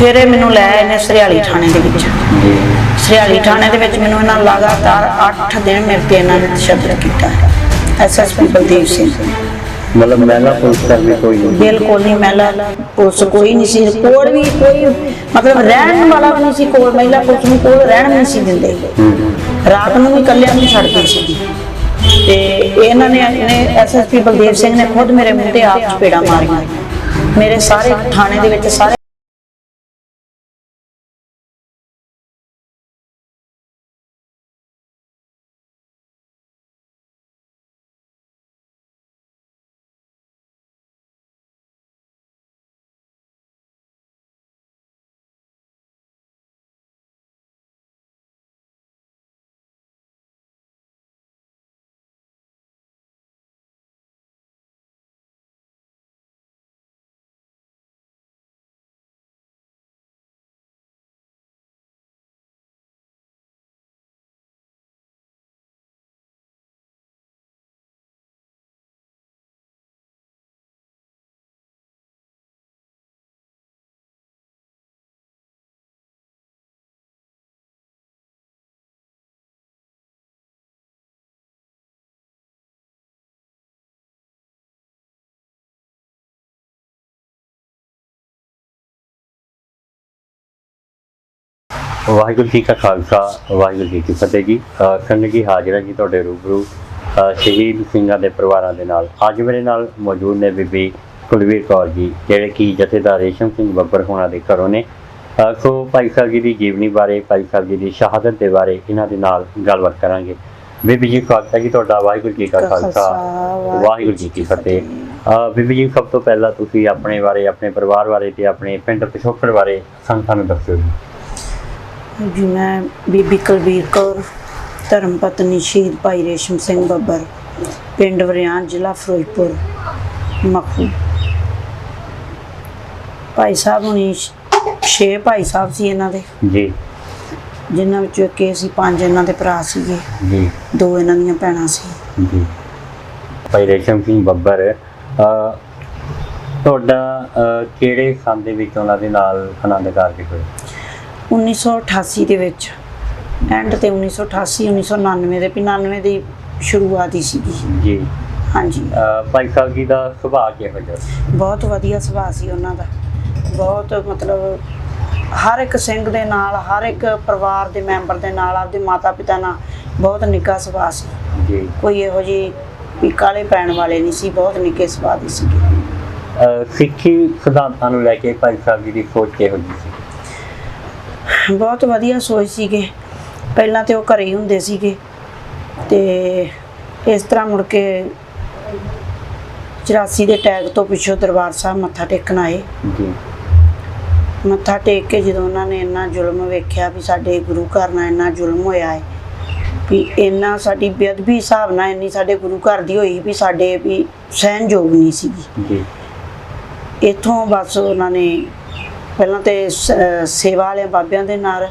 ਫਿਰ ਇਹ ਮੈਨੂੰ ਲੈ ਆਏ ਨੇ ਸਰਿਆਲੀ ਥਾਣੇ ਦੇ ਵਿੱਚ। ਸਰਿਆਲੀ ਥਾਣੇ ਦੇ ਵਿੱਚ ਮੈਨੂੰ ਇਹਨਾਂ ਲਗਾਤਾਰ 8 ਦਿਨ ਮੇਰੇ ਤੇ ਇਹਨਾਂ ਨੇ ਤਸ਼ੱਦਦ ਕੀਤਾ ਐਸਐਸਪੀ ਬਲਦੇਵ ਸਿੰਘ। ਮਤਲਬ ਮਹਿਲਾ ਪੁਲਿਸ ਕਰਮੀ ਕੋਈ ਨਹੀਂ। ਬਿਲਕੁਲ ਨਹੀਂ ਮਹਿਲਾ ਪੁਲਿਸ ਕੋਈ ਨਹੀਂ ਸੀ। ਕੋਲ ਵੀ ਕੋਈ ਮਤਲਬ ਰਹਿਣ ਵਾਲਾ ਵੀ ਨਹੀਂ ਸੀ ਕੋਲ ਮਹਿਲਾ ਪੁਲਿਸ ਨੂੰ ਕੋਲ ਰਹਿਣ ਵੀ ਨਹੀਂ ਸੀ ਦਿੰਦੇ। ਰਾਤ ਨੂੰ ਵੀ ਇਕੱਲਿਆਂ ਨੂੰ ਛੱਡਦੇ ਸੀ। ਤੇ ਇਹਨਾਂ ਨੇ ਐਸਐਸਪੀ ਬਲਦੇਵ ਸਿੰਘ ਨੇ ਖੁਦ ਮੇਰੇ ਮੂੰਹ ਤੇ ਆਪ ਚਪੇੜਾ ਮਾਰੀਆਂ। ਮੇਰੇ ਸਾਰੇ ਥਾਣੇ ਦੇ ਵਿੱਚ ਸਾਰੇ ਵਾਹਿਗੁਰੂ ਜੀ ਕਾ ਖਾਲਸਾ ਵਾਹਿਗੁਰੂ ਜੀ ਕੀ ਫਤਿਹ ਜੀ। ਸੰਗਤ ਜੀ ਹਾਜ਼ਰ ਹਾਂ ਜੀ ਤੁਹਾਡੇ ਰੂਬਰੂ ਸ਼ਹੀਦ ਸਿੰਘਾਂ ਦੇ ਪਰਿਵਾਰਾਂ ਦੇ ਨਾਲ। ਅੱਜ ਮੇਰੇ ਨਾਲ ਮੌਜੂਦ ਨੇ ਬੀਬੀ ਕੁਲਵੀਰ ਕੌਰ ਜੀ ਜਿਹੜੇ ਕਿ ਜਥੇਦਾਰ ਰੇਸ਼ਮ ਸਿੰਘ ਬੱਬਰ ਹੋਣਾ ਦੇ ਘਰੋਂ ਨੇ। ਸੋ ਭਾਈ ਸਾਹਿਬ ਜੀ ਦੀ ਜੀਵਨੀ ਬਾਰੇ ਭਾਈ ਸਾਹਿਬ ਜੀ ਦੀ ਸ਼ਹਾਦਤ ਦੇ ਬਾਰੇ ਇਹਨਾਂ ਦੇ ਨਾਲ ਗੱਲਬਾਤ ਕਰਾਂਗੇ। ਬੀਬੀ ਜੀ ਸਵਾਗਤ ਹੈ ਜੀ ਤੁਹਾਡਾ ਵਾਹਿਗੁਰੂ ਜੀ ਕਾ ਖਾਲਸਾ ਵਾਹਿਗੁਰੂ ਜੀ ਕੀ ਫਤਿਹ। ਬੀਬੀ ਜੀ ਸਭ ਤੋਂ ਪਹਿਲਾਂ ਤੁਸੀਂ ਆਪਣੇ ਬਾਰੇ ਆਪਣੇ ਪਰਿਵਾਰ ਬਾਰੇ ਤੇ ਆਪਣੇ ਪਿੰਡ ਪਿਛੋਕੜ ਬਾਰੇ ਸੰਗਤਾਂ ਨੂੰ ਦੱਸਿਓ ਜੀ। ਜੀ ਮੈਂ ਬੀਬੀ ਕੁਲਵੀਰ ਕੌਰ ਧਰਮ ਪਤਨੀ ਸ਼ਹੀਦ ਭਾਈ ਰੇਸ਼ਮ ਸਿੰਘ ਬੱਬਰ ਪਿੰਡ ਵਰਿਆਣ ਜ਼ਿਲ੍ਹਾ ਫਿਰੋਜ਼ਪੁਰ ਮਖੂ। ਭਾਈ ਸਾਹਿਬ ਹੁਣੀ ਛ- ਭਾਈ ਸਾਹਿਬ ਸੀ ਇਹਨਾਂ ਦੇ। ਜੀ। ਜਿਨ੍ਹਾਂ ਵਿੱਚੋਂ ਇੱਕ ਇਹ ਸੀ ਪੰਜ ਇਹਨਾਂ ਦੇ ਭਰਾ ਸੀਗੇ। ਜੀ। ਦੋ ਇਹਨਾਂ ਦੀਆਂ ਭੈਣਾਂ ਸੀ। ਜੀ। ਭਾਈ ਰੇਸ਼ਮ ਸਿੰਘ ਬੱਬਰ ਤੁਹਾਡਾ ਕਿਹੜੇ ਸੰਨ ਦੇ ਵਿੱਚ ਉਹਨਾਂ ਦੇ ਨਾਲ ਆਨੰਦ ਕਾਰਜ ਹੋਏ 1988 ਦੇ ਵਿੱਚ ਐਂਡ ਤੇ 1988 1999 ਦੇ 99 ਦੀ ਸ਼ੁਰੂਆਤ ਹੀ ਸੀਗੀ। ਜੀ। ਹਾਂਜੀ। ਭਾਈ ਸਾਹਿਬ ਜੀ ਦਾ ਸੁਭਾਅ ਕਿਹੋ ਜਿਹਾ ਸੀ? ਬਹੁਤ ਵਧੀਆ ਸੁਭਾਅ ਸੀ ਉਹਨਾਂ ਦਾ। ਬਹੁਤ ਮਤਲਬ ਹਰ ਇੱਕ ਸਿੰਘ ਦੇ ਨਾਲ ਹਰ ਇੱਕ ਪਰਿਵਾਰ ਦੇ ਮੈਂਬਰ ਦੇ ਨਾਲ ਆਪਦੇ ਮਾਤਾ ਪਿਤਾ ਨਾਲ ਬਹੁਤ ਨਿੱਘਾ ਸੁਭਾਅ ਸੀ। ਜੀ। ਕੋਈ ਇਹੋ ਜਿਹੀ ਵੀ ਕਾਲੇ ਪੈਣ ਵਾਲੇ ਨਹੀਂ ਸੀ ਬਹੁਤ ਨਿੱਘੇ ਸੁਭਾਅ ਦੇ ਅਹ, ਸਿੱਖੀ ਸਿਧਾਂਤਾਂ ਨੂੰ ਲੈ ਕੇ ਭਾਈ ਸਾਹਿਬ ਜੀ ਦੀ ਸੋਚ ਕਿਹੋ ਜਿਹੀ ਸੀ? ਬਹੁਤ ਵਧੀਆ ਸੋਚ ਸੀਗੇ। ਪਹਿਲਾਂ ਤੇ ਉਹ ਘਰੇ ਹੀ ਹੁੰਦੇ ਸੀਗੇ। ਤੇ ਇਸ ਤਰ੍ਹਾਂ ਮੁੜ ਕੇ 84 ਦੇ ਟੈਗ ਤੋਂ ਪਿੱਛੋਂ ਦਰਬਾਰ ਸਾਹਿਬ ਮੱਥਾ ਟੇਕਣ ਆਏ। ਜੀ। ਮੱਥਾ ਟੇਕ ਕੇ ਜਦੋਂ ਉਹਨਾਂ ਨੇ ਇੰਨਾ ਜ਼ੁਲਮ ਵੇਖਿਆ ਵੀ ਸਾਡੇ ਗੁਰੂ ਘਰ ਨਾਲ ਇੰਨਾ ਜ਼ੁਲਮ ਹੋਇਆ ਹੈ ਵੀ ਇੰਨਾ ਸਾਡੀ ਬੇਅਦਬੀ ਹਿਸਾਬ ਨਾਲ ਇੰਨੀ ਸਾਡੇ ਗੁਰੂ ਘਰ ਦੀ ਹੋਈ ਵੀ ਸਾਡੇ ਵੀ ਸਹਿਨਯੋਗ ਨਹੀਂ ਸੀਗੀ। ਜੀ। ਇੱਥੋਂ ਬਸ ਉਹਨਾਂ ਨੇ ਪਹਿਲਾਂ ਤੇ ਸੇਵਾ ਵਾਲੇ ਬਾਬਿਆਂ ਦੇ ਨਾਲ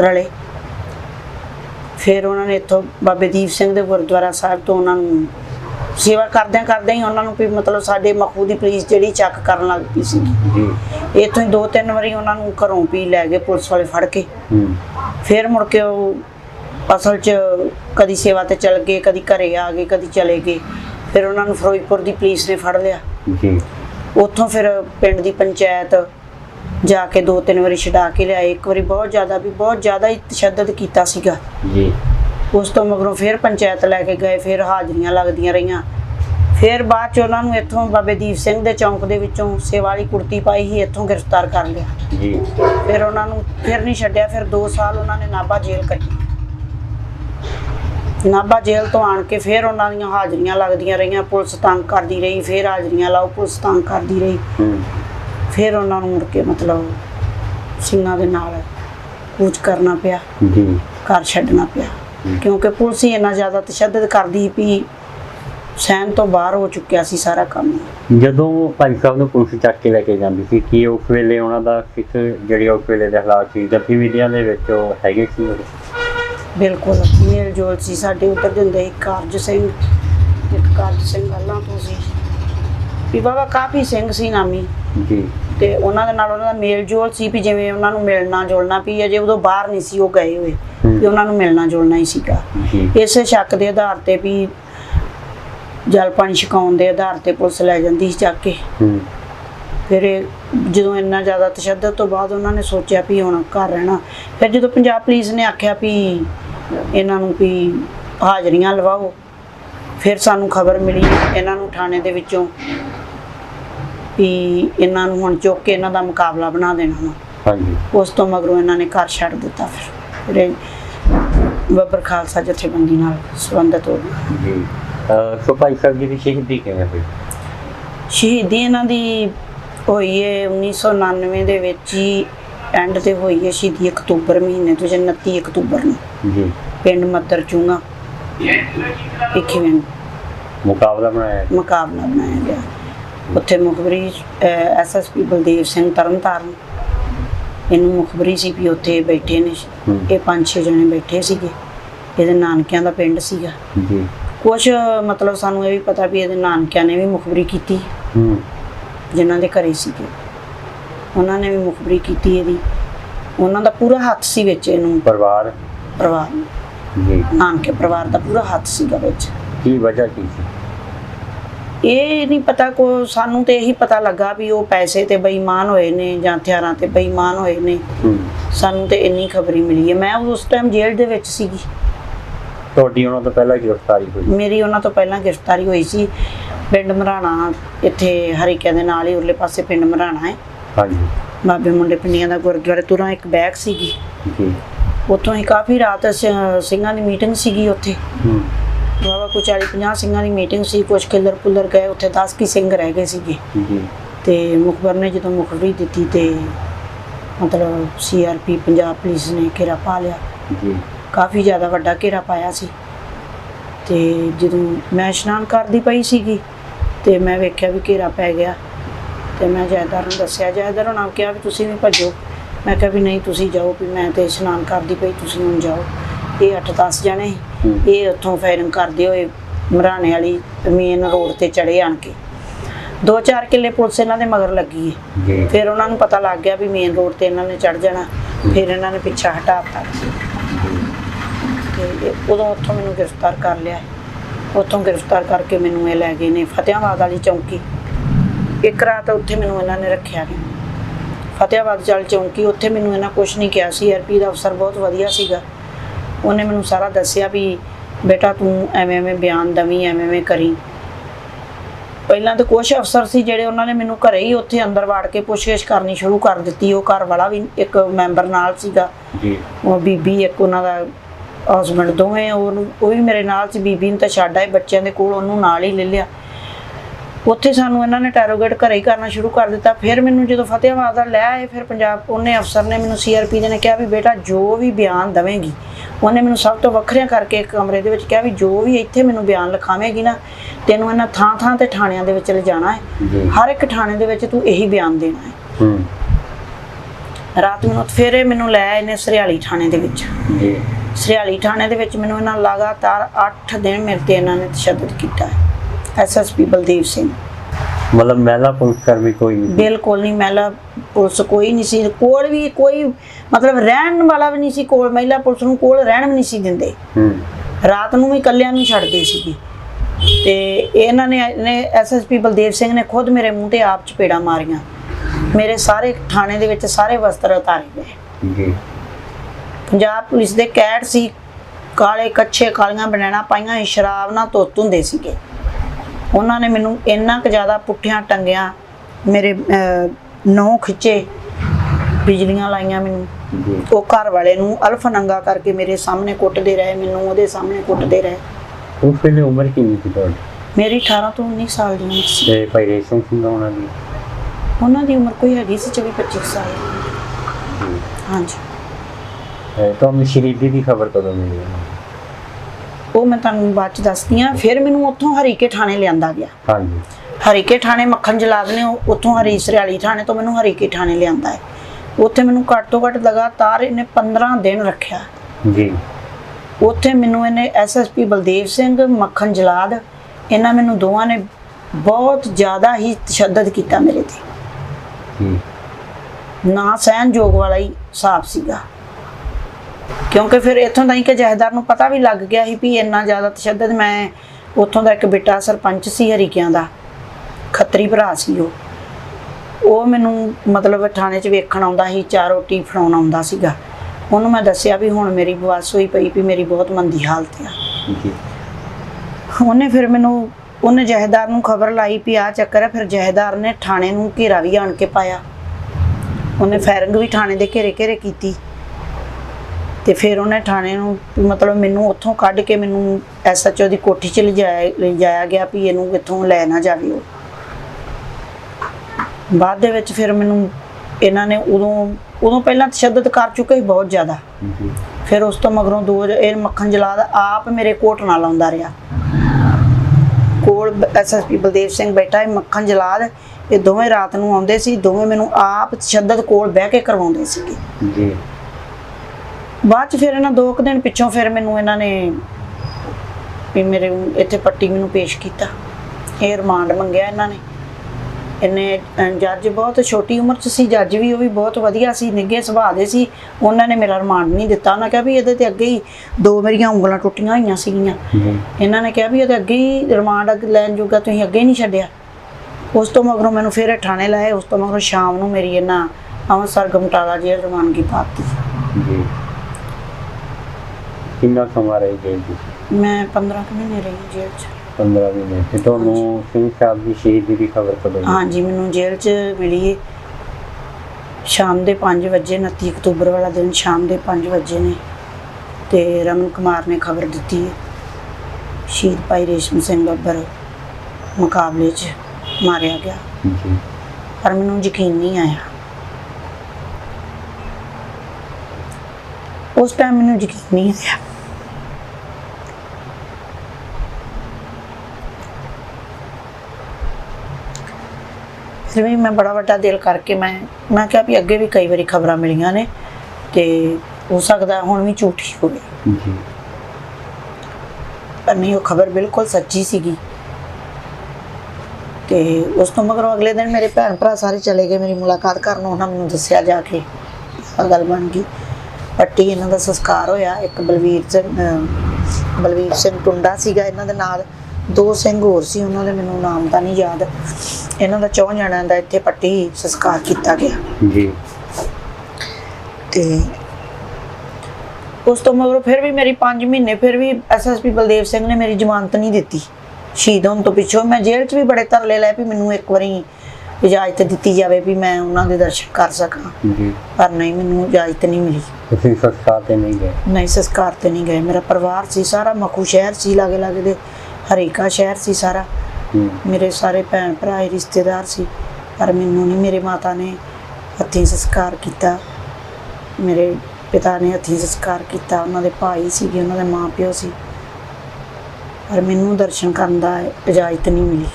ਰਲੇ। ਫਿਰ ਉਹਨਾਂ ਨੇ ਇੱਥੋਂ ਬਾਬੇ ਦੀਪ ਸਿੰਘ ਦੇ ਗੁਰਦੁਆਰਾ ਸਾਹਿਬ ਤੋਂ ਉਹਨਾਂ ਨੂੰ ਸੇਵਾ ਕਰਦਿਆਂ ਕਰਦਿਆਂ ਹੀ ਉਹਨਾਂ ਨੂੰ ਵੀ ਮਤਲਬ ਸਾਡੇ ਮਖੂ ਦੀ ਪੁਲਿਸ ਜਿਹੜੀ ਚੱਕ ਕਰਨ ਲੱਗ ਪਈ ਸੀ ਜੀ। ਇੱਥੋਂ ਹੀ ਦੋ ਤਿੰਨ ਵਾਰੀ ਉਹਨਾਂ ਨੂੰ ਘਰੋਂ ਵੀ ਲੈ ਗਏ ਪੁਲਿਸ ਵਾਲੇ ਫੜ ਕੇ। ਫਿਰ ਮੁੜ ਕੇ ਉਹ ਅਸਲ 'ਚ ਕਦੀ ਸੇਵਾ ਤੇ ਚਲ ਗਏ ਕਦੀ ਘਰੇ ਆ ਗਏ ਕਦੀ ਚਲੇ ਗਏ। ਫਿਰ ਉਹਨਾਂ ਨੂੰ ਫਿਰੋਜ਼ਪੁਰ ਦੀ ਪੁਲਿਸ ਨੇ ਫੜ ਲਿਆ। ਜੀ। ਉੱਥੋਂ ਫਿਰ ਪਿੰਡ ਦੀ ਪੰਚਾਇਤ ਜਾ ਕੇ ਦੋ ਤਿੰਨ ਵਾਰੀ ਛਡਾ ਕੇ ਲਿਆਏ ਇੱਕ ਵਾਰੀ ਬਹੁਤ ਜ਼ਿਆਦਾ ਵੀ ਬਹੁਤ ਜ਼ਿਆਦਾ ਹੀ ਤਸ਼ੱਦਦ ਕੀਤਾ ਸੀਗਾ। ਜੀ। ਉਸ ਤੋਂ ਮਗਰੋਂ ਫਿਰ ਪੰਚਾਇਤ ਲੈ ਕੇ ਗਏ ਫਿਰ ਹਾਜ਼ਰੀਆਂ ਲੱਗਦੀਆਂ ਰਹੀਆਂ। ਫਿਰ ਬਾਅਦ ਚ ਉਹਨਾਂ ਨੂੰ ਇੱਥੋਂ ਬਾਬੇ ਦੀਪ ਸਿੰਘ ਦੇ ਚੌਂਕ ਦੇ ਵਿੱਚੋਂ ਸੇਵਾ ਵਾਲੀ ਕੁੜਤੀ ਪਾਈ ਸੀ ਇੱਥੋਂ ਗ੍ਰਿਫਤਾਰ ਕਰ ਲਿਆ। ਜੀ। ਫਿਰ ਉਹਨਾਂ ਨੂੰ ਫਿਰ ਨਹੀਂ ਛੱਡਿਆ ਫਿਰ 2 ਸਾਲ ਉਹਨਾਂ ਨੇ ਨਾਭਾ ਜੇਲ੍ਹ ਕੱਟੀ। ਨਾਭਾ ਜੇਲ੍ਹ ਤੋਂ ਆਣ ਕੇ ਫਿਰ ਉਹਨਾਂ ਦੀਆਂ ਹਾਜ਼ਰੀਆਂ ਲੱਗਦੀਆਂ ਰਹੀਆਂ ਪੁਲਿਸ ਤੰਗ ਕਰਦੀ ਰਹੀ ਫਿਰ ਹਾਜ਼ਰੀਆਂ ਲਾਓ ਪੁਲਿਸ ਤੰਗ ਕਰਦੀ ਰਹੀ। ਹੂੰ। ਫਿਰ ਉਹਨਾਂ ਨੂੰ ਮੁੜ ਕੇ ਮਤਲਬ ਸਿੰਘਾਂ ਦੇ ਨਾਲ ਕੂਚ ਕਰਨਾ ਪਿਆ ਜੀ। ਘਰ ਛੱਡਣਾ ਪਿਆ। ਕਿਉਂਕਿ ਪੁਲਿਸ ਹੀ ਇੰਨਾ ਜ਼ਿਆਦਾ ਤਸ਼ੱਦਦ ਕਰਦੀ ਵੀ ਸਹਿਣ ਤੋਂ ਬਾਹਰ ਹੋ ਚੁੱਕਿਆ ਸੀ ਸਾਰਾ ਕੰਮ। ਜਦੋਂ ਭਾਈ ਸਾਹਿਬ ਨੂੰ ਪੁਲਿਸ ਚੱਕ ਕੇ ਲੈ ਕੇ ਜਾਂਦੀ ਸੀ ਕੀ ਉਸ ਵੇਲੇ ਉਹਨਾਂ ਦਾ ਸਿੱਖ ਜਿਹੜੀ ਉਸ ਵੇਲੇ ਦੇ ਹਾਲਾਤ ਸੀ ਗਤੀਵਿਧੀਆਂ ਦੇ ਵਿੱਚ ਉਹ ਹੈਗੇ ਸੀ? ਬਿਲਕੁਲ ਮੇਲ ਜੋਲ ਸੀ ਸਾਡੇ ਉੱਧਰ ਦੇ ਹੁੰਦੇ ਸੀ। ਕਾਰਜ ਸਿੰਘ ਇੱਕ ਕਾਰਜ ਸਿੰਘ ਗੱਲਾਂ ਤੋਂ ਸੀ। ਵੀ ਬਾਬਾ ਕਾਫੀ ਸਿੰਘ ਸੀ ਨਾਮੀ। ਜੀ। ਤੇ ਉਹਨਾਂ ਦੇ ਨਾਲ ਉਹਨਾਂ ਦਾ ਮੇਲ ਜੋਲ ਸੀ ਵੀ ਜਿਵੇਂ ਉਹਨਾਂ ਨੂੰ ਮਿਲਣਾ ਜੁਲਣਾ ਵੀ ਅਜੇ ਉਦੋਂ ਬਾਹਰ ਨਹੀਂ ਸੀ ਉਹ ਗਏ ਹੋਏ। ਵੀ ਉਹਨਾਂ ਨੂੰ ਮਿਲਣਾ ਜੁਲਣਾ ਹੀ ਸੀਗਾ। ਇਸੇ ਸ਼ੱਕ ਦੇ ਆਧਾਰ ਤੇ ਵੀ ਜਲ ਪਾਣੀ ਛਕਾਉਣ ਦੇ ਆਧਾਰ ਤੇ ਪੁਲਿਸ ਲੈ ਜਾਂਦੀ ਸੀ ਚੱਕ ਕੇ। ਫਿਰ ਜਦੋਂ ਇੰਨਾ ਜ਼ਿਆਦਾ ਤਸ਼ੱਦਦ ਤੋਂ ਬਾਅਦ ਉਹਨਾਂ ਨੇ ਸੋਚਿਆ ਵੀ ਹੁਣ ਘਰ ਰਹਿਣਾ ਫਿਰ ਜਦੋਂ ਪੰਜਾਬ ਪੁਲਿਸ ਨੇ ਆਖਿਆ ਵੀ ਇਹਨਾਂ ਨੂੰ ਵੀ ਹਾਜ਼ਰੀਆਂ ਲਵਾਓ ਫਿਰ ਸਾਨੂੰ ਖਬਰ ਮਿਲੀ ਇਹਨਾਂ ਨੂੰ ਥਾਣੇ ਦੇ ਵਿੱਚੋਂ ਵੀ ਇਹਨਾਂ ਨੂੰ ਹੁਣ ਚੁੱਕ ਕੇ ਇਹਨਾਂ ਦਾ ਮੁਕਾਬਲਾ ਬਣਾ ਦੇਣਾ ਵਾ। ਹਾਂਜੀ। ਉਸ ਤੋਂ ਮਗਰੋਂ ਇਹਨਾਂ ਨੇ ਘਰ ਛੱਡ ਦਿੱਤਾ ਫਿਰ। ਫਿਰ ਬੱਬਰ ਖਾਲਸਾ ਜਥੇਬੰਦੀ ਨਾਲ ਸੰਬੰਧਿਤ ਹੋ ਜੀ। ਸੋ ਭਾਈ ਸਾਹਿਬ ਜੀ ਦੀ ਸ਼ਹੀਦੀ ਕਿਵੇਂ ਹੋਈ? ਸ਼ਹੀਦੀ ਇਹਨਾਂ ਦੀ ਹੋਈ ਹੈ 1999 ਦੇ ਵਿੱਚ ਹੀ ਐਂਡ ਤੇ ਹੋਈ ਹੈ ਸ਼ਹੀਦੀ ਅਕਤੂਬਰ ਮਹੀਨੇ ਤੋਂ ਜਾਂ 29 ਅਕਤੂਬਰ ਨੂੰ। ਜੀ। ਪਿੰਡ ਮੱਦਰ ਚੂੰਗਾ। ਇਖੀਵਨ ਮੁਕਾਬਲਾ ਬਣਾਇਆ। ਮੁਕਾਬਲਾ ਬਣਾਇਆ ਗਿਆ। ਉੱਥੇ ਮੁਖਬਰੀ ਐਸਐਸਪੀ ਬਲਦੇਵ ਸਿੰਘ ਤਰਨਤਾਰਨ ਇਹਨੂੰ ਮੁਖਬਰੀ ਸੀ ਵੀ ਉੱਥੇ ਬੈਠੇ ਨੇ। ਇਹ ਪੰਜ ਛੇ ਜਣੇ ਬੈਠੇ ਸੀਗੇ। ਇਹਦੇ ਨਾਨਕਿਆਂ ਦਾ ਪਿੰਡ ਸੀਗਾ। ਜੀ। ਕੁਝ ਮਤਲਬ ਸਾਨੂੰ ਇਹ ਵੀ ਪਤਾ ਵੀ ਇਹਦੇ ਨਾਨਕਿਆਂ ਨੇ ਵੀ ਮੁਖਬਰੀ ਕੀਤੀ। ਹੂੰ। ਜਿਨ੍ਹਾਂ ਦੇ ਘਰੇ ਸੀਗੇ। ਉਹਨਾਂ ਨੇ ਵੀ ਮੁਖਬਰੀ ਕੀਤੀ ਇਹਦੀ। ਉਹਨਾਂ ਦਾ ਪੂਰਾ ਹੱਥ ਸੀ ਵਿੱਚ ਇਹਨੂੰ। ਪਰਿਵਾਰ? ਪਰਿਵਾਰ। ਜੀ। ਨਾਨਕੇ ਪਰਿਵਾਰ ਦਾ ਪੂਰਾ ਹੱਥ ਸੀਗਾ ਵਿੱਚ। ਕੀ ਵਜ੍ਹਾ ਕੀ ਸੀ? ਇਹ ਨਹੀਂ ਪਤਾ ਕੋ ਸਾਨੂੰ ਤੇ ਇਹੀ ਪਤਾ ਲੱਗਾ ਵੀ ਉਹ ਪੈਸੇ ਤੇ ਬੇਈਮਾਨ ਹੋਏ ਨੇ ਜਾਂ ਹਥਿਆਰਾਂ ਤੇ ਬੇਈਮਾਨ ਹੋਏ ਨੇ। ਸਾਨੂੰ ਤੇ ਇੰਨੀ ਖਬਰੀ ਮਿਲੀ ਹੈ। ਮੈਂ ਉਸ ਟਾਈਮ ਜੇਲ੍ਹ ਦੇ ਵਿੱਚ ਸੀਗੀ। ਤੁਹਾਡੀ ਉਹਨਾਂ ਤੋਂ ਪਹਿਲਾਂ ਗ੍ਰਿਫਤਾਰੀ ਹੋਈ? ਮੇਰੀ ਉਹਨਾਂ ਤੋਂ ਪਹਿਲਾਂ ਗ੍ਰਿਫਤਾਰੀ ਹੋਈ ਸੀ। ਪਿੰਡ ਮਰਾਣਾ ਇੱਥੇ ਹਰੀਕਿਆਂ ਦੇ ਨਾਲ ਹੀ ਉਰਲੇ ਪਾਸੇ ਪਿੰਡ ਮਰਾਣਾ ਹੈ। ਹਾਂਜੀ। ਬਾਬੇ ਮੁੰਡੇ ਪਿੰਡੀਆਂ ਦਾ ਗੁਰਦੁਆਰੇ ਤੁਰਾਂ ਇੱਕ ਬੈਗ ਸੀਗੀ। ਜੀ। ਉੱਥੋਂ ਹੀ ਕਾਫੀ ਰਾਤ ਸਿੰਘਾਂ ਦੀ ਮੀਟਿੰਗ ਸੀਗੀ ਉੱਥੇ। ਹੂੰ। ਬਾਬਾ ਕੋ 40 50 ਸਿੰਘਾਂ ਦੀ ਮੀਟਿੰਗ ਸੀ ਕੁਝ ਕਿੱਲਰ ਪੁੱਲਰ ਗਏ ਉੱਥੇ 10 ਕੀ ਸਿੰਘ ਰਹਿ ਗਏ ਸੀਗੇ। ਤੇ ਮੁਖਬਰ ਨੇ ਜਦੋਂ ਮੁਖਬਰੀ ਦਿੱਤੀ ਤੇ ਮਤਲਬ ਸੀਆਰਪੀ ਪੰਜਾਬ ਪੁਲਿਸ ਨੇ ਘੇਰਾ ਪਾ ਲਿਆ। ਜੀ। ਕਾਫੀ ਜ਼ਿਆਦਾ ਵੱਡਾ ਘੇਰਾ ਪਾਇਆ ਸੀ। ਤੇ ਜਦੋਂ ਮੈਂ ਇਸ਼ਨਾਨ ਕਰਦੀ ਪਈ ਸੀਗੀ ਤੇ ਮੈਂ ਵੇਖਿਆ ਵੀ ਘੇਰਾ ਪੈ ਗਿਆ। ਤੇ ਮੈਂ ਜਾਇਦਾਰ ਨੂੰ ਦੱਸਿਆ ਜਾਇਦਾਰ ਨੂੰ ਕਿਹਾ ਵੀ ਤੁਸੀਂ ਵੀ ਭੱਜੋ। ਮੈਂ ਕਿਹਾ ਵੀ ਨਹੀਂ ਤੁਸੀਂ ਜਾਓ ਵੀ ਮੈਂ ਤੇ ਇਸ਼ਨਾਨ ਕਰਦੀ ਪਈ ਤੁਸੀਂ ਹੁਣ ਜਾਓ। ਇਹ 8-10 ਜਣੇ ਸੀ। ਇਹ ਉੱਥੋਂ ਫਾਇਰਿੰਗ ਕਰਦੇ ਹੋਏ ਮਰਾਣੇ ਵਾਲੀ ਮੇਨ ਰੋਡ ਤੇ ਚੜੇ ਆਣ ਕੇ। ਦੋ ਚਾਰ ਕਿੱਲੇ ਪੁਲਿਸ ਇਹਨਾਂ ਦੇ ਮਗਰ ਲੱਗੀ ਹੈ ਫਿਰ ਉਹਨਾਂ ਨੂੰ ਪਤਾ ਲੱਗ ਗਿਆ ਵੀ ਮੇਨ ਰੋਡ ਤੇ ਇਹਨਾਂ ਨੇ ਚੜ ਜਾਣਾ। ਫਿਰ ਇਹਨਾਂ ਨੇ ਪਿੱਛਾ ਹਟਾਤਾ। ਤੇ ਉਦੋਂ ਉੱਥੋਂ ਮੈਨੂੰ ਗ੍ਰਿਫਤਾਰ ਕਰ ਲਿਆ। ਉੱਥੋਂ ਗ੍ਰਿਫਤਾਰ ਕਰਕੇ ਮੈਨੂੰ ਇਹ ਲੈ ਗਏ ਨੇ ਫਤਿਆਬਾਦ ਵਾਲੀ ਚੌਂਕੀ। ਇੱਕ ਰਾਤ ਉੱਥੇ ਮੈਨੂੰ ਇਹਨਾਂ ਨੇ ਰੱਖਿਆ ਨੇ। ਫਤਿਆਬਾਦ ਚਾਲ ਚੌਂਕੀ ਉੱਥੇ ਮੈਨੂੰ ਇਹਨਾਂ ਕੁਝ ਨਹੀਂ ਕਿਹਾ ਸੀ। ਆਰਪੀ ਦਾ ਅਫਸਰ ਬਹੁਤ ਵਧੀਆ ਸੀਗਾ। ਉਹਨੇ ਮੈਨੂੰ ਸਾਰਾ ਦੱਸਿਆ ਵੀ ਬੇਟਾ ਤੂੰ ਐਵੇਂ ਐਵੇਂ ਬਿਆਨ ਦਵੀਂ ਐਵੇਂ ਐਵੇਂ ਕਰੀ। ਪਹਿਲਾਂ ਤਾਂ ਕੁਝ ਅਫਸਰ ਸੀ ਜਿਹੜੇ ਉਹਨਾਂ ਨੇ ਮੈਨੂੰ ਘਰੇ ਹੀ ਉੱਥੇ ਅੰਦਰ ਵਾੜ ਕੇ ਪੁੱਛਗਿੱਛ ਕਰਨੀ ਸ਼ੁਰੂ ਕਰ ਦਿੱਤੀ। ਉਹ ਘਰ ਵਾਲਾ ਵੀ ਇੱਕ ਮੈਂਬਰ ਨਾਲ ਸੀਗਾ। ਜੀ। ਉਹ ਬੀਬੀ ਇੱਕ ਉਹਨਾਂ ਦਾ ਹਸਬੰਡ ਦੋਵੇਂ ਉਹਨੂੰ ਉਹ ਵੀ ਮੇਰੇ ਨਾਲ ਸੀ। ਬੀਬੀ ਨੂੰ ਤਾਂ ਛੱਡ ਆਏ ਬੱਚਿਆਂ ਦੇ ਕੋਲ ਉਹਨੂੰ ਨਾਲ ਹੀ ਲੈ ਲਿਆ। ਉੱਥੇ ਸਾਨੂੰ ਇਹਨਾਂ ਨੇ ਟੈਰੋਗੇਟ ਘਰੇ ਹੀ ਕਰਨਾ ਸ਼ੁਰੂ ਕਰ ਦਿੱਤਾ। ਫਿਰ ਮੈਨੂੰ ਜਦੋਂ ਫਤਿਆਬਾਦ ਦਾ ਲੈ ਆਏ ਫਿਰ ਪੰਜਾਬ ਉਹਨੇ ਅਫਸਰ ਨੇ ਮੈਨੂੰ ਸੀਆਰਪੀ ਦੇ ਨੇ ਕਿਹਾ ਵੀ ਬੇਟਾ ਜੋ ਵੀ ਬਿਆਨ ਦਵੇਂਗੀ ਉਹਨੇ ਮੈਨੂੰ ਸਭ ਤੋਂ ਵੱਖਰਿਆਂ ਕਰਕੇ ਇੱਕ ਕਮਰੇ ਦੇ ਵਿੱਚ ਕਿਹਾ ਵੀ ਜੋ ਵੀ ਇੱਥੇ ਮੈਨੂੰ ਬਿਆਨ ਲਿਖਾਵੇਂਗੀ ਨਾ ਤੈਨੂੰ ਇਹਨਾਂ ਥਾਂ ਥਾਂ ਤੇ ਥਾਣਿਆਂ ਦੇ ਵਿੱਚ ਲਿਜਾਣਾ ਹੈ। ਹਰ ਇੱਕ ਥਾਣੇ ਦੇ ਵਿੱਚ ਤੂੰ ਇਹੀ ਬਿਆਨ ਦੇਣਾ ਹੈ। ਹੂੰ। ਰਾਤ ਨੂੰ ਫਿਰ ਇਹ ਮੈਨੂੰ ਲੈ ਆਏ ਨੇ ਸਰਿਆਲੀ ਥਾਣੇ ਦੇ ਵਿੱਚ। ਜੀ। ਸਰਿਆਲੀ ਥਾਣੇ ਦੇ ਵਿੱਚ ਮੈਨੂੰ ਇਹਨਾਂ ਲਗਾਤਾਰ 8 ਦਿਨ ਮੇਰੇ ਤੇ ਇਹਨਾਂ ਨੇ ਤਸ਼ੱਦਦ ਕੀਤਾ ਹੈ। ਐਸਐਸਪੀ ਬਲਦੇਵ ਸਿੰਘ। ਮਤਲਬ ਮਹਿਲਾ ਪੁਲਿਸ ਕਰਮੀ ਕੋਈ ਨਹੀਂ? ਬਿਲਕੁਲ ਨਹੀਂ ਮਹਿਲਾ ਪੁਲਿਸ ਕੋਈ ਨਹੀਂ ਸੀ। ਕੋਲ ਵੀ ਕੋਈ ਮਤਲਬ ਰਹਿਣ ਵਾਲਾ ਵੀ ਨਹੀਂ ਸੀ ਕੋਲ ਮਹਿਲਾ ਪੁਲਿਸ ਨੂੰ ਕੋਲ ਰਹਿਣ ਵੀ ਨਹੀਂ ਸੀ ਦਿੰਦੇ। ਹੂੰ। ਰਾਤ ਨੂੰ ਵੀ ਇਕੱਲਿਆਂ ਨੂੰ ਛੱਡਦੇ ਸੀਗੇ। ਤੇ ਇਹਨਾਂ ਨੇ ਨੇ ਐਸਐਸਪੀ ਬਲਦੇਵ ਸਿੰਘ ਨੇ ਖੁਦ ਮੇਰੇ ਮੂੰਹ ਤੇ ਆਪ ਚਪੇੜਾ ਮਾਰੀਆਂ। ਮੇਰੇ ਸਾਰੇ ਥਾਣੇ ਦੇ ਵਿੱਚ ਸਾਰੇ ਵਸਤਰ ਉਤਾਰੇ ਗਏ। ਜੀ। ਪੰਜਾਬ ਪੁਲਿਸ ਦੇ ਕੈਟ ਸੀ। ਕਾਲੇ ਕੱਛੇ ਕਾਲੀਆਂ ਬਨੈਣਾ ਪਾਈਆਂ ਸ਼ਰਾਬ ਨਾਲ ਧੁੱਤ ਹੁੰਦੇ ਸੀਗੇ। ਉਹਨਾਂ ਨੇ ਮੈਨੂੰ ਇੰਨਾ ਕੁ ਜ਼ਿਆਦਾ ਪੁੱਠਿਆਂ ਟੰਗਿਆ ਮੇਰੇ ਨੌ ਖਿੱਚੇ ਬਿਜਲੀਆਂ ਲਾਈਆਂ ਮੈਨੂੰ। ਉਹ ਘਰ ਵਾਲੇ ਨੂੰ ਅਲਫ ਨੰਗਾ ਕਰਕੇ ਮੇਰੇ ਸਾਹਮਣੇ ਕੁੱਟਦੇ ਰਹੇ ਮੈਨੂੰ ਉਹਦੇ ਸਾਹਮਣੇ ਕੁੱਟਦੇ ਰਹੇ। ਉਸ ਵੇਲੇ ਉਮਰ ਕਿੰਨੀ ਸੀ ਤੁਹਾਡੀ? ਮੇਰੀ 18 ਤੋਂ 19 ਸਾਲ ਦੀ ਉਮਰ ਸੀ। ਤੇ ਭਾਈ ਰੇਸ਼ਮ ਸਿੰਘ ਉਹਨਾਂ ਦੀ? ਉਹਨਾਂ ਦੀ ਉਮਰ ਕੋਈ ਹੈਗੀ ਸੀ 24 25 ਸਾਲ। ਹਾਂਜੀ। ਤੁਹਾਨੂੰ ਸ਼ਹੀਦੀ ਦੀ ਖਬਰ ਕਦੋਂ ਮਿਲੀ? ਉਹ ਮੈਂ ਤੁਹਾਨੂੰ ਬਾਅਦ ਚ ਦੱਸਦੀ ਆ ਫਿਰ ਮੈਨੂੰ ਉੱਥੋਂ ਹਰੀਕੇ ਥਾਣੇ ਲਿਆਂਦਾ ਗਿਆ। ਹਾਂਜੀ। ਹਰੀਕੇ ਥਾਣੇ ਮੱਖਣ ਜਲਾਦ ਨੇ ਉੱਥੋਂ ਹਰੀ ਸਰਿਆਲੀ ਥਾਣੇ ਤੋਂ ਮੈਨੂੰ ਹਰੀਕੇ ਥਾਣੇ ਲਿਆਂਦਾ ਹੈ। ਉੱਥੇ ਮੈਨੂੰ ਘੱਟ ਤੋਂ ਘੱਟ ਲਗਾਤਾਰ ਇਹਨੇ 15 ਦਿਨ ਰੱਖਿਆ। ਜੀ। ਉੱਥੇ ਮੈਨੂੰ ਇਹਨੇ ਐਸਐਸਪੀ ਬਲਦੇਵ ਸਿੰਘ ਮੱਖਣ ਜਲਾਦ ਇਹਨਾਂ ਮੈਨੂੰ ਦੋਵਾਂ ਨੇ ਬਹੁਤ ਜ਼ਿਆਦਾ ਹੀ ਤਸ਼ੱਦਦ ਕੀਤਾ ਮੇਰੇ ਤੇ। ਜੀ। ਨਾ ਸਹਿਣਯੋਗ ਵਾਲਾ ਹੀ ਹਿਸਾਬ ਸੀਗਾ। ਕਿਉਂਕਿ ਫਿਰ ਇੱਥੋਂ ਹੀ ਕਿ ਜਹੇਦਾਰ ਨੂੰ ਪਤਾ ਵੀ ਲੱਗ ਗਿਆ ਸੀ ਵੀ ਇੰਨਾ ਜ਼ਿਆਦਾ ਤਸ਼ੱਦਦ ਮੈਂ ਉੱਥੋਂ ਦਾ ਇੱਕ ਬੇਟਾ ਸਰਪੰਚ ਸੀ ਹਰੀਕਿਆਂ ਦਾ ਖੱਤਰੀ ਭਰਾ ਸੀ ਉਹ। ਉਹ ਮੈਨੂੰ ਮਤਲਬ ਥਾਣੇ 'ਚ ਵੇਖਣ ਆਉਂਦਾ ਸੀ ਚਾਰ ਰੋਟੀ ਫੜਾਉਣ ਆਉਂਦਾ ਸੀਗਾ। ਉਹਨੂੰ ਮੈਂ ਦੱਸਿਆ ਵੀ ਹੁਣ ਮੇਰੀ ਬਵਾਸ ਹੋਈ ਪਈ ਵੀ ਮੇਰੀ ਬਹੁਤ ਮੰਦੀ ਹਾਲਤ ਆ। ਜੀ। ਉਹਨੇ ਫਿਰ ਮੈਨੂੰ ਉਹਨੇ ਜਹੇਦਾਰ ਨੂੰ ਖਬਰ ਲਾਈ ਵੀ ਆ ਚੱਕਰ ਹੈ ਫਿਰ ਜਹੇਦਾਰ ਨੇ ਥਾਣੇ ਨੂੰ ਘੇਰਾ ਵੀ ਆਣ ਕੇ ਪਾਇਆ। ਉਹਨੇ ਫਾਇਰਿੰਗ ਵੀ ਥਾਣੇ ਦੇ ਘੇਰੇ ਘੇਰੇ ਕੀਤੀ। ਤੇ ਫਿਰ ਉਹਨੇ ਥਾਣੇ ਨੂੰ ਮਤਲਬ ਮੈਨੂੰ ਉੱਥੋਂ ਕੱਢ ਕੇ ਮੈਨੂੰ ਐਸਐਚਓ ਦੀ ਕੋਠੀ 'ਚ ਲਿਜਾਇਆ ਗਿਆ ਵੀ ਇਹਨੂੰ ਇੱਥੋਂ ਲੈ ਨਾ ਜਾਵੇ ਉਹ। ਬਾਅਦ ਦੇ ਵਿੱਚ ਫਿਰ ਮੈਨੂੰ ਇਹਨਾਂ ਨੇ ਉਦੋਂ ਉਦੋਂ ਪਹਿਲਾਂ ਤਸ਼ੱਦਦ ਕਰ ਚੁੱਕੇ ਸੀ ਬਹੁਤ ਜ਼ਿਆਦਾ। ਫਿਰ ਉਸ ਤੋਂ ਮਗਰੋਂ ਦੋ ਇਹ ਮੱਖਣ ਜਲਾਦ ਆਪ ਮੇਰੇ ਕੋਟ ਨਾਲ ਆਉਂਦਾ ਰਿਹਾ। ਕੋਲ ਐਸਐਸਪੀ ਬਲਦੇਵ ਸਿੰਘ ਬੈਠਾ ਹੈ ਮੱਖਣ ਜਲਾਦ ਇਹ ਦੋਵੇਂ ਰਾਤ ਨੂੰ ਆਉਂਦੇ ਸੀ ਦੋਵੇਂ ਮੈਨੂੰ ਆਪ ਤਸ਼ੱਦਦ ਕੋਲ ਬਹਿ ਕੇ ਕਰਵਾਉਂਦੇ ਸੀਗੇ। ਜੀ। ਬਾਅਦ ਚ ਫਿਰ ਇਹਨਾਂ ਦੋ ਕੁ ਦਿਨ ਪਿੱਛੋਂ ਫਿਰ ਮੈਨੂੰ ਇਹਨਾਂ ਨੇ ਵੀ ਮੇਰੇ ਇੱਥੇ ਪੱਟੀ ਮੈਨੂੰ ਪੇਸ਼ ਕੀਤਾ। ਇਹ ਰਿਮਾਂਡ ਮੰਗਿਆ ਇਹਨਾਂ ਨੇ। ਇਹਨੇ ਜੱਜ ਬਹੁਤ ਛੋਟੀ ਉਮਰ ਚ ਸੀ ਜੱਜ ਵੀ ਉਹ ਵੀ ਬਹੁਤ ਵਧੀਆ ਸੀ ਨਿੱਘੇ ਸੁਭਾਅ ਦੇ ਸੀ। ਉਹਨਾਂ ਨੇ ਮੇਰਾ ਰਿਮਾਂਡ ਨਹੀਂ ਦਿੱਤਾ। ਉਹਨਾਂ ਕਿਹਾ ਵੀ ਇਹਦੇ ਤੇ ਅੱਗੇ ਹੀ ਦੋ ਮੇਰੀਆਂ ਉਂਗਲਾਂ ਟੁੱਟੀਆਂ ਹੋਈਆਂ ਸੀਗੀਆਂ। ਜੀ ਇਹਨਾਂ ਨੇ ਕਿਹਾ ਵੀ ਇਹਦੇ ਅੱਗੇ ਹੀ ਰਿਮਾਂਡ ਅੱਗੇ ਲੈਣ ਜੋਗਾ ਤੁਸੀਂ ਅੱਗੇ ਨਹੀਂ ਛੱਡਿਆ। ਉਸ ਤੋਂ ਮਗਰੋਂ ਮੈਨੂੰ ਫਿਰ ਥਾਣੇ ਲਾਏ। ਉਸ ਤੋਂ ਮਗਰੋਂ ਸ਼ਾਮ ਨੂੰ ਮੇਰੀ ਇਹਨਾਂ ਅੰਮ੍ਰਿਤਸਰ ਗਮਟਾਲਾ ਜੇਲ੍ਹ ਰਵਾਨਗੀ ਪਾਤੀ। ਜੀ। ਕਿੰਨਾ ਸਮਾਂ ਰਹੇ ਜੇਲ੍ਹ ਵਿੱਚ ਮੈਂ 15 ਕੁ ਮਹੀਨੇ ਰਹੀ ਜੇਲ੍ਹ 'ਚ। 15 ਮਹੀਨੇ ਤੇ ਤੁਹਾਨੂੰ ਸਿੰਘ ਸਾਹਿਬ ਦੀ ਸ਼ਹੀਦੀ ਦੀ ਖਬਰ ਕਦੋਂ ਮਿਲੀ? ਹਾਂਜੀ ਮੈਨੂੰ ਜੇਲ੍ਹ 'ਚ ਮਿਲੀ ਸ਼ਾਮ ਦੇ 5 ਵਜੇ 29 ਅਕਤੂਬਰ ਵਾਲਾ ਦਿਨ ਸ਼ਾਮ ਦੇ 5 ਵਜੇ ਨੇ। ਤੇ ਰਮਨ ਕੁਮਾਰ ਨੇ ਖਬਰ ਦਿੱਤੀ ਸ਼ਹੀਦ ਭਾਈ ਰੇਸ਼ਮ ਸਿੰਘ ਬੱਬਰ ਮੁਕਾਬਲੇ 'ਚ ਮਾਰਿਆ ਗਿਆ। ਜੀ। ਪਰ ਮੈਨੂੰ ਯਕੀਨ ਨਹੀਂ ਆਇਆ। ਉਸ ਟਾਈਮ ਮੈਨੂੰ ਯਕੀਨ ਨਹੀਂ ਆਇਆ। ਫਿਰ ਵੀ ਮੈਂ ਬੜਾ ਵੱਡਾ ਦਿਲ ਕਰਕੇ ਮੈਂ ਮੈਂ ਕਿਹਾ ਵੀ ਅੱਗੇ ਵੀ ਕਈ ਵਾਰੀ ਖਬਰਾਂ ਮਿਲੀਆਂ ਨੇ ਤੇ ਹੋ ਸਕਦਾ ਹੁਣ ਵੀ ਝੂਠੀ ਹੋਵੇ ਜੀ। ਪਰ ਨਹੀਂ ਉਹ ਖਬਰ ਬਿਲਕੁਲ ਸੱਚੀ ਸੀਗੀ। ਤੇ ਉਸ ਤੋਂ ਮਗਰੋਂ ਅਗਲੇ ਦਿਨ ਮੇਰੇ ਭੈਣ ਭਰਾ ਸਾਰੇ ਚਲੇ ਗਏ ਮੇਰੀ ਮੁਲਾਕਾਤ ਕਰਨ ਉਹਨਾਂ ਮੈਨੂੰ ਦੱਸਿਆ ਜਾ ਕੇ ਆਹ ਗੱਲ ਬਣ ਗਈ। ਪੱਟੀ ਇਹਨਾਂ ਦਾ ਸੰਸਕਾਰ ਹੋਇਆ ਇੱਕ ਬਲਵੀਰ ਸਿੰਘ ਬਲਵੀਰ ਸਿੰਘ ਟੁੰਡਾ ਸੀਗਾ ਇਹਨਾਂ ਦੇ ਨਾਲ। ਦੋ ਸਿੰਘ ਹੋਰ ਸੀ ਉਹਨਾਂ ਦੇ ਮੈਨੂੰ ਨਾਮ ਤਾਂ ਨਹੀਂ ਯਾਦ। ਇਹਨਾਂ ਦਾ ਚੌਂ ਜਣਿਆਂ ਦਾ ਇੱਥੇ ਪੱਟੀ ਸੰਸਕਾਰ ਕੀਤਾ ਗਿਆ। ਜੀ। ਤੇ ਉਸ ਤੋਂ ਮਗਰੋਂ ਫਿਰ ਵੀ ਮੇਰੀ 5 ਮਹੀਨੇ ਫਿਰ ਵੀ ਐਸਐਸਪੀ ਬਲਦੇਵ ਸਿੰਘ ਨੇ ਮੇਰੀ ਜ਼ਮਾਨਤ ਨਹੀਂ ਦਿੱਤੀ। ਸ਼ਹੀਦ ਹੋਣ ਤੋਂ ਪਿੱਛੋਂ ਮੈਂ ਜੇਲ੍ਹ 'ਚ ਵੀ ਬੜੇ ਤਰਲੇ ਲਏ ਵੀ ਮੈਨੂੰ ਇੱਕ ਵਾਰੀ ਇਜਾਜ਼ਤ ਦਿੱਤੀ ਜਾਵੇ ਵੀ ਮੈਂ ਉਹਨਾਂ ਦੇ ਦਰਸ਼ਨ ਕਰ ਸਕਾਂ। ਜੀ। ਪਰ ਨਹੀਂ ਮੈਨੂੰ ਇਜਾਜ਼ਤ ਨਹੀਂ ਮਿਲੀ। ਤੁਸੀਂ ਸੰਸਕਾਰ ਤੇ ਨਹੀਂ ਗਏ? ਨਹੀਂ ਸੰਸਕਾਰ ਤੇ ਨਹੀਂ ਗਏ। ਮੇਰਾ ਪਰਿਵਾਰ ਸੀ ਸਾਰਾ ਮਖੂ ਸ਼ਹਿਰ ਸੀ ਲਾਗੇ ਲਾਗੇ ਦੇ। ਹਰੀਕਾ ਸ਼ਹਿਰ ਸੀ ਸਾਰਾ। ਮੇਰੇ ਸਾਰੇ ਭੈਣ ਭਰਾ ਰਿਸ਼ਤੇਦਾਰ ਸੀ ਪਰ ਮੈਨੂੰ ਨਹੀਂ ਮੇਰੇ ਮਾਤਾ ਨੇ ਹੱਥੀਂ ਸੰਸਕਾਰ ਕੀਤਾ। ਮੇਰੇ ਪਿਤਾ ਨੇ ਹੱਥੀਂ ਸੰਸਕਾਰ ਕੀਤਾ ਉਹਨਾਂ ਦੇ ਭਾਈ ਸੀਗੇ ਉਹਨਾਂ ਦੇ ਮਾਪਿਓ ਸੀ। ਪਰ ਮੈਨੂੰ ਦਰਸ਼ਨ ਕਰਨ ਦਾ ਇਜਾਜ਼ਤ ਨਹੀਂ ਮਿਲੀ।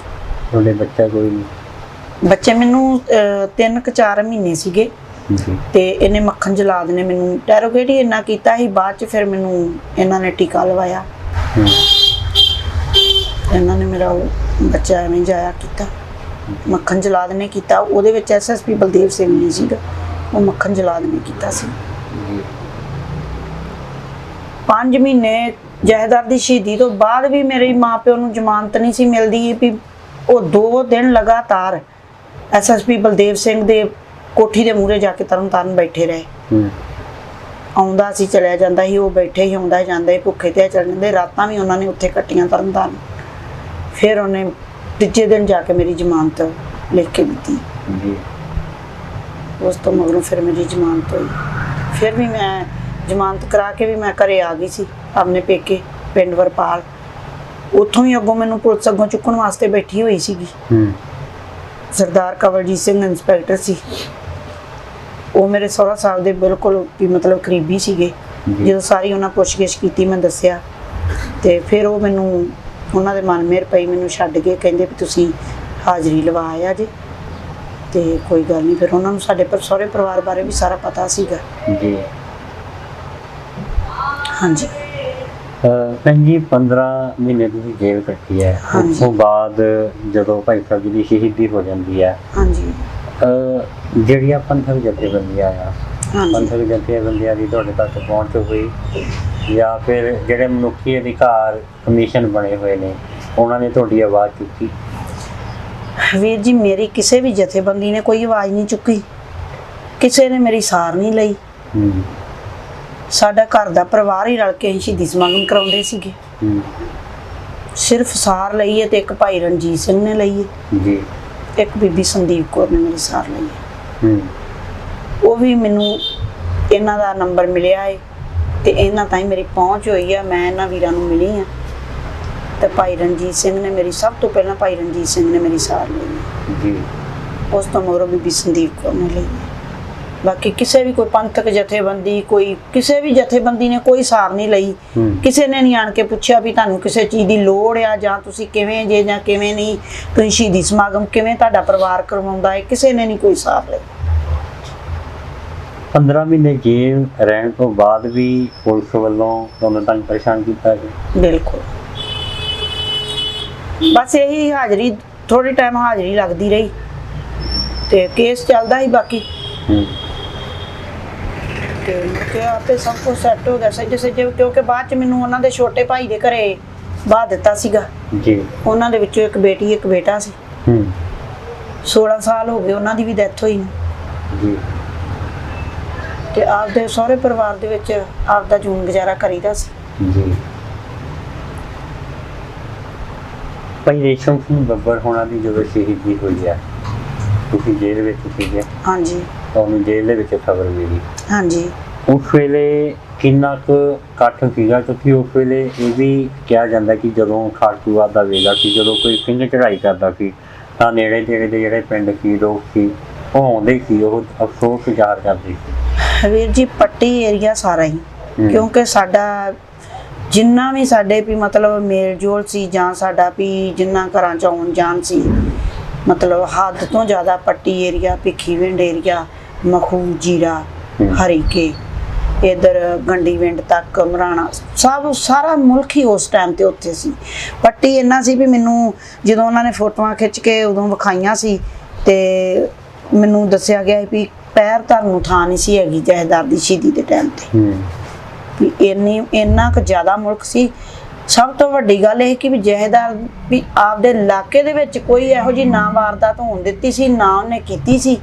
ਤੁਹਾਡੇ ਬੱਚਾ ਕੋਈ ਨਹੀਂ ਬੱਚੇ ਮੈਨੂੰ ਅਹ, ਤਿੰਨ ਕੁ ਚਾਰ ਮਹੀਨੇ ਸੀਗੇ। ਤੇ ਇਹਨੇ ਮੱਖਣ ਜਲਾਦ ਨੇ ਮੈਨੂੰ ਟੈਰੋਗੇਟ ਹੀ ਇੰਨਾ ਕੀਤਾ ਸੀ ਬਾਅਦ ਚ ਫਿਰ ਮੈਨੂੰ ਇਹਨਾਂ ਨੇ ਟੀਕਾ ਲਵਾਇਆ। ਇਹਨਾਂ ਨੇ ਮੇਰਾ ਉਹ ਬੱਚਾ ਐਵੇਂ ਜਾਇਆ ਕੀਤਾ। ਮੱਖਣ ਜਲਾਦ ਨੇ ਕੀਤਾ। ਉਹਦੇ ਵਿੱਚ ਐਸਐਸਪੀ ਬਲਦੇਵ ਸਿੰਘ ਨਹੀਂ ਸੀਗਾ। ਉਹ ਮੱਖਣ ਜਲਾਦ ਨੇ ਕੀਤਾ ਸੀ। ਜੀ 5 ਮਹੀਨੇ ਜਹੇਦਾਰ ਦੀ ਸ਼ਹੀਦੀ ਤੋਂ ਬਾਅਦ ਵੀ ਮੇਰੇ ਮਾਪਿਓ ਨੂੰ ਜ਼ਮਾਨਤ ਨਹੀਂ ਸੀ ਮਿਲਦੀ ਵੀ ਉਹ ਦੋ ਦਿਨ ਲਗਾਤਾਰ ਐਸਐਸਪੀ ਬਲਦੇਵ ਸਿੰਘ ਦੇ ਕੋਠੀ ਦੇ ਮੂਹਰੇ ਜਾ ਕੇ ਤਰਨ ਤਾਰਨ ਬੈਠੇ ਰਹੇ। ਆਉਂਦਾ ਸੀ ਚਲਿਆ ਜਾਂਦਾ ਸੀ ਉਹ ਬੈਠੇ ਹੀ ਆਉਂਦਾ ਜਾਂਦਾ ਸੀ ਭੁੱਖੇ ਤੇ ਚੱਲ ਜਾਂਦੇ। ਰਾਤਾਂ ਵੀ ਉਹਨਾਂ ਨੇ ਉੱਥੇ ਕੱਟੀਆਂ ਤਰਨ ਤਾਰਨ ਫਿਰ ਉਹਨੇ ਤੀਜੇ ਦਿਨ ਜਾ ਕੇ ਮੇਰੀ ਜ਼ਮਾਨਤ ਲਿਖ ਕੇ ਦਿੱਤੀ। ਜੀ। ਉਸ ਤੋਂ ਮਗਰੋਂ ਫਿਰ ਮੇਰੀ ਜ਼ਮਾਨਤ ਹੋਈ। ਫਿਰ ਵੀ ਮੈਂ ਜ਼ਮਾਨਤ ਕਰਾ ਕੇ ਵੀ ਮੈਂ ਘਰੇ ਆ ਗਈ ਸੀ ਆਪਣੇ ਪੇਕੇ ਪਿੰਡ ਵਰਪਾਲ। ਉੱਥੋਂ ਹੀ ਅੱਗੋਂ ਮੈਨੂੰ ਪੁਲਿਸ ਅੱਗੋਂ ਚੁੱਕਣ ਵਾਸਤੇ ਬੈਠੀ ਹੋਈ ਸੀਗੀ। ਹੂੰ। ਸਰਦਾਰ ਕਵਲਜੀਤ ਸਿੰਘ ਇੰਸਪੈਕਟਰ ਸੀ। ਉਹ ਮੇਰੇ 16 ਸਾਲ ਦੇ ਬਿਲਕੁਲ ਵੀ ਮਤਲਬ ਕਰੀਬੀ ਸੀਗੇ। ਜਦੋਂ ਸਾਰੀ ਉਹਨਾਂ ਪੁੱਛਗਿੱਛ ਕੀਤੀ ਮੈਂ ਦੱਸਿਆ। ਤੇ ਫਿਰ ਉਹ ਮੈਨੂੰ ਉਹਨਾਂ ਦੇ ਮਨ ਮੇਰ ਪਈ ਮੈਨੂੰ ਛੱਡ ਕੇ ਕਹਿੰਦੇ ਵੀ ਤੁਸੀਂ ਹਾਜ਼ਰੀ ਲਵਾ ਆਇਆ ਜੀ। ਤੇ ਕੋਈ ਗੱਲ ਨਹੀਂ ਫਿਰ ਉਹਨਾਂ ਨੂੰ ਸਾਡੇ ਪਰ ਸਹੁਰੇ ਪਰਿਵਾਰ ਬਾਰੇ ਵੀ ਸਾਰਾ ਪਤਾ ਸੀਗਾ। ਜੀ। ਹਾਂਜੀ। ਭੈਣ ਜੀ 15 ਮਹੀਨੇ ਤੁਸੀਂ ਜੇਲ੍ਹ ਕੱਟੀ ਹੈ। ਉਸ। ਤੋਂ ਬਾਅਦ ਜਦੋਂ ਭਾਈ ਸਾਹਿਬ ਜੀ ਦੀ ਸ਼ਹੀਦੀ ਹੋ ਜਾਂਦੀ ਹੈ ਹਾਂਜੀ। ਜਿਹੜੀਆਂ ਪੰਥਕ ਜਥੇਬੰਦੀਆਂ ਆ ਹਾਂਜੀ। ਪੰਥਕ ਜਥੇਬੰਦੀਆਂ ਦੀ ਤੁਹਾਡੇ ਤੱਕ ਪਹੁੰਚ ਹੋਈ ਜਾਂ ਫਿਰ ਜਿਹੜੇ ਮਨੁੱਖੀ ਅਧਿਕਾਰ ਕਮਿਸ਼ਨ ਬਣੇ ਹੋਏ ਨੇ ਉਹਨਾਂ ਨੇ ਤੁਹਾਡੀ ਆਵਾਜ਼ ਚੁੱਕੀ? ਵੀਰ ਜੀ ਮੇਰੀ ਕਿਸੇ ਵੀ ਜਥੇਬੰਦੀ ਨੇ ਕੋਈ ਆਵਾਜ਼ ਨਹੀਂ ਚੁੱਕੀ। ਕਿਸੇ ਨੇ ਮੇਰੀ ਸਾਰ ਨਹੀਂ ਲਈ। ਸਾਡਾ ਘਰ ਦਾ ਪਰਿਵਾਰ ਹੀ ਰਲ ਕੇ ਸ਼ਹੀਦੀ ਸਮਾਗਮ ਕਰਾਉਂਦੇ ਸੀਗੇ। ਹੂੰ। ਸਿਰਫ ਸਾਰ ਲਈ ਹੈ ਤੇ ਇੱਕ ਭਾਈ ਰਣਜੀਤ ਸਿੰਘ ਨੇ ਲਈ ਹੈ ਜੀ। ਇੱਕ ਬੀਬੀ ਸੰਦੀਪ ਕੌਰ ਨੇ ਮੇਰੀ ਸਾਰ ਲਈ ਹੈ ਹੂੰ। ਉਹ ਵੀ ਮੈਨੂੰ ਇਹਨਾਂ ਦਾ ਨੰਬਰ ਮਿਲਿਆ ਏ ਤੇ ਇਹਨਾਂ ਤਾਈਂ ਮੇਰੀ ਪਹੁੰਚ ਹੋਈ ਆ ਮੈਂ ਇਹਨਾਂ ਵੀਰਾਂ ਨੂੰ ਮਿਲੀ ਆ। ਤੇ ਭਾਈ ਰਣਜੀਤ ਸਿੰਘ ਨੇ ਮੇਰੀ ਸਭ ਤੋਂ ਪਹਿਲਾਂ ਭਾਈ ਰਣਜੀਤ ਸਿੰਘ ਨੇ ਮੇਰੀ ਸਾਰ ਲਈ। ਜੀ। ਉਸ ਤੋਂ ਮਗਰੋਂ ਬੀਬੀ ਸੰਦੀਪ ਕੌਰ ਨੇ ਲਈ। ਬਾਕੀ ਕਿਸੇ ਵੀ ਕੋਈ ਪੰਥਕ ਜਥੇਬੰਦੀ ਕੋਈ ਕਿਸੇ ਵੀ ਜਥੇਬੰਦੀ ਨੇ ਕੋਈ ਸਾਰ ਨਹੀਂ ਲਈ। ਕਿਸੇ ਨੇ ਨਹੀਂ ਆਣ ਕੇ ਪੁੱਛਿਆ ਵੀ ਤੁਹਾਨੂੰ ਕਿਸੇ ਚੀਜ਼ ਦੀ ਲੋੜ ਆ ਜਾਂ ਤੁਸੀਂ ਕਿਵੇਂ ਜੇ ਜਾਂ ਕਿਵੇਂ ਨਹੀਂ। ਤੁਸੀਂ ਸ਼ਹੀਦੀ ਸਮਾਗਮ ਕਿਵੇਂ ਤੁਹਾਡਾ ਪਰਿਵਾਰ ਕਰਵਾਉਂਦਾ ਹੈ ਕਿਸੇ ਨੇ ਨਹੀਂ ਕੋਈ ਸਾਰ ਲਈ। 15 ਮਹੀਨੇ ਜੇਲ੍ਹ ਰਹਿਣ ਤੋਂ ਬਾਅਦ ਵੀ ਪੁਲਿਸ ਵੱਲੋਂ ਤੁਹਾਨੂੰ ਤੰਗ ਪਰੇਸ਼ਾਨ ਕੀਤਾ ਗਿਆ? ਬਿਲਕੁਲ। ਬਸ ਇਹੀ ਹਾਜ਼ਰੀ ਥੋੜੀ ਟਾਈਮ ਹਾਜ਼ਰੀ ਲੱਗਦੀ ਰਹੀ ਤੇ ਕੇਸ ਚੱਲਦਾ ਹੀ ਬਾਕੀ। ਤੇ ਕੇ ਆਪੇ ਸਭ ਕੁਝ ਸੈੱਟ ਹੋ ਗਿਆ ਸਹੀ ਸਹੀ ਕਿਉਂਕਿ ਬਾਅਦ ਚ ਮੈਨੂੰ ਉਹਨਾਂ ਦੇ ਛੋਟੇ ਭਾਈ ਦੇ ਘਰੇ ਬਾਹ ਦਿੱਤਾ ਸੀਗਾ। ਜੀ। ਉਹਨਾਂ ਦੇ ਵਿੱਚੋਂ ਇੱਕ ਬੇਟੀ ਇੱਕ ਬੇਟਾ ਸੀ। ਹੂੰ। 16 ਸਾਲ ਹੋ ਗਏ ਉਹਨਾਂ ਦੀ ਵੀ ਡੈਥ ਹੋਈ ਨੂੰ। ਜੀ। ਤੇ ਆਪਦੇ ਸਹੁਰੇ ਪਰਿਵਾਰ ਦੇ ਵਿੱਚ ਆਪਦਾ ਜੂਨ ਗੁਜ਼ਾਰਾ ਕਰੀਦਾ ਸੀ। ਜੀ। ਭਾਈ ਰੇਸ਼ਮ ਸਿੰਘ ਬੱਬਰ ਹੋਣਾ ਦੀ ਜਦੋਂ ਸ਼ਹੀਦੀ ਹੋਈ ਹੈ ਤੁਸੀਂ ਜੇਲ੍ਹ ਵਿੱਚ ਸੀਗੇ? ਹਾਂਜੀ। ਤੁਹਾਨੂੰ ਜੇਲ੍ਹ ਦੇ ਵਿੱਚ ਖਬਰ ਮਿਲੀ। ਹਾਂਜੀ। ਉਸ ਵੇਲੇ ਕਿੰਨਾ ਕੁ ਇਕੱਠ ਸੀਗਾ? ਕਿਉਂਕਿ ਉਸ ਵੇਲੇ ਇਹ ਵੀ ਕਿਹਾ ਜਾਂਦਾ ਕਿ ਜਦੋਂ ਖਾੜਕੂਵਾਦ ਦਾ ਵੇਲਾ ਸੀ ਜਦੋਂ ਕੋਈ ਸਿੰਘ ਚੜ੍ਹਾਈ ਕਰਦਾ ਸੀ ਤਾਂ ਨੇੜੇ ਤੇੜੇ ਦੇ ਜਿਹੜੇ ਪਿੰਡ ਸੀ ਲੋਕ ਸੀ ਉਹ ਆਉਂਦੇ ਸੀ ਉਹ ਅਫਸੋਸ ਜ਼ਾਹਰ ਕਰਦੇ ਸੀ। ਵੀਰ ਜੀ ਪੱਟੀ ਏਰੀਆ ਸਾਰਾ ਹੀ। ਕਿਉਂਕਿ ਸਾਡਾ ਜਿੰਨਾ ਵੀ ਸਾਡੇ ਵੀ ਮਤਲਬ ਮੇਲ ਜੋਲ ਸੀ ਜਾਂ ਸਾਡਾ ਵੀ ਜਿੰਨਾ ਘਰਾਂ ਚ ਆਉਣ ਜਾਣ ਸੀ ਮਤਲਬ ਹੱਦ ਤੋਂ ਜ਼ਿਆਦਾ ਪੱਟੀ ਏਰੀਆ ਭਿੱਖੀਵਿੰਡ ਏਰੀਆ ਮਖੂ ਜੀਰਾ। ਹਰੀਕੇ ਇਧਰ ਗੰਡੀਵਿੰਡ ਤੱਕ ਮਰਾਣਾ ਸਭ ਸਾਰਾ ਮੁਲਕ ਹੀ ਉਸ ਟਾਈਮ ਤੇ ਉੱਥੇ ਸੀ ਪੱਟੀ ਇੰਨਾ ਸੀ ਵੀ ਮੈਨੂੰ ਜਦੋਂ ਉਹਨਾਂ ਨੇ ਫੋਟੋਆਂ ਖਿੱਚ ਕੇ ਉਦੋਂ ਵਿਖਾਈਆਂ ਸੀ ਤੇ ਮੈਨੂੰ ਦੱਸਿਆ ਗਿਆ ਵੀ ਪੈਰ ਧਰਨ ਨੂੰ ਥਾਂ ਨਹੀਂ ਸੀ ਹੈਗੀ ਜਹੇਦਾਰ ਦੀ ਸ਼ਹੀਦੀ ਦੇ ਟਾਈਮ ਤੇ। ਵੀ ਇੰਨੀ ਇੰਨਾ ਕੁ ਜ਼ਿਆਦਾ ਮੁਲਕ ਸੀ। ਸਭ ਤੋਂ ਵੱਡੀ ਗੱਲ ਇਹ ਕਿ ਵੀ ਜਹੇਦਾਰ ਵੀ ਆਪਦੇ ਇਲਾਕੇ ਦੇ ਵਿੱਚ ਕੋਈ ਇਹੋ ਜੀ ਨਾ ਵਾਰਦਾਤ ਹੋਣ ਦਿੱਤੀ ਸੀ ਨਾ ਉਹਨੇ ਕੀਤੀ ਸੀ।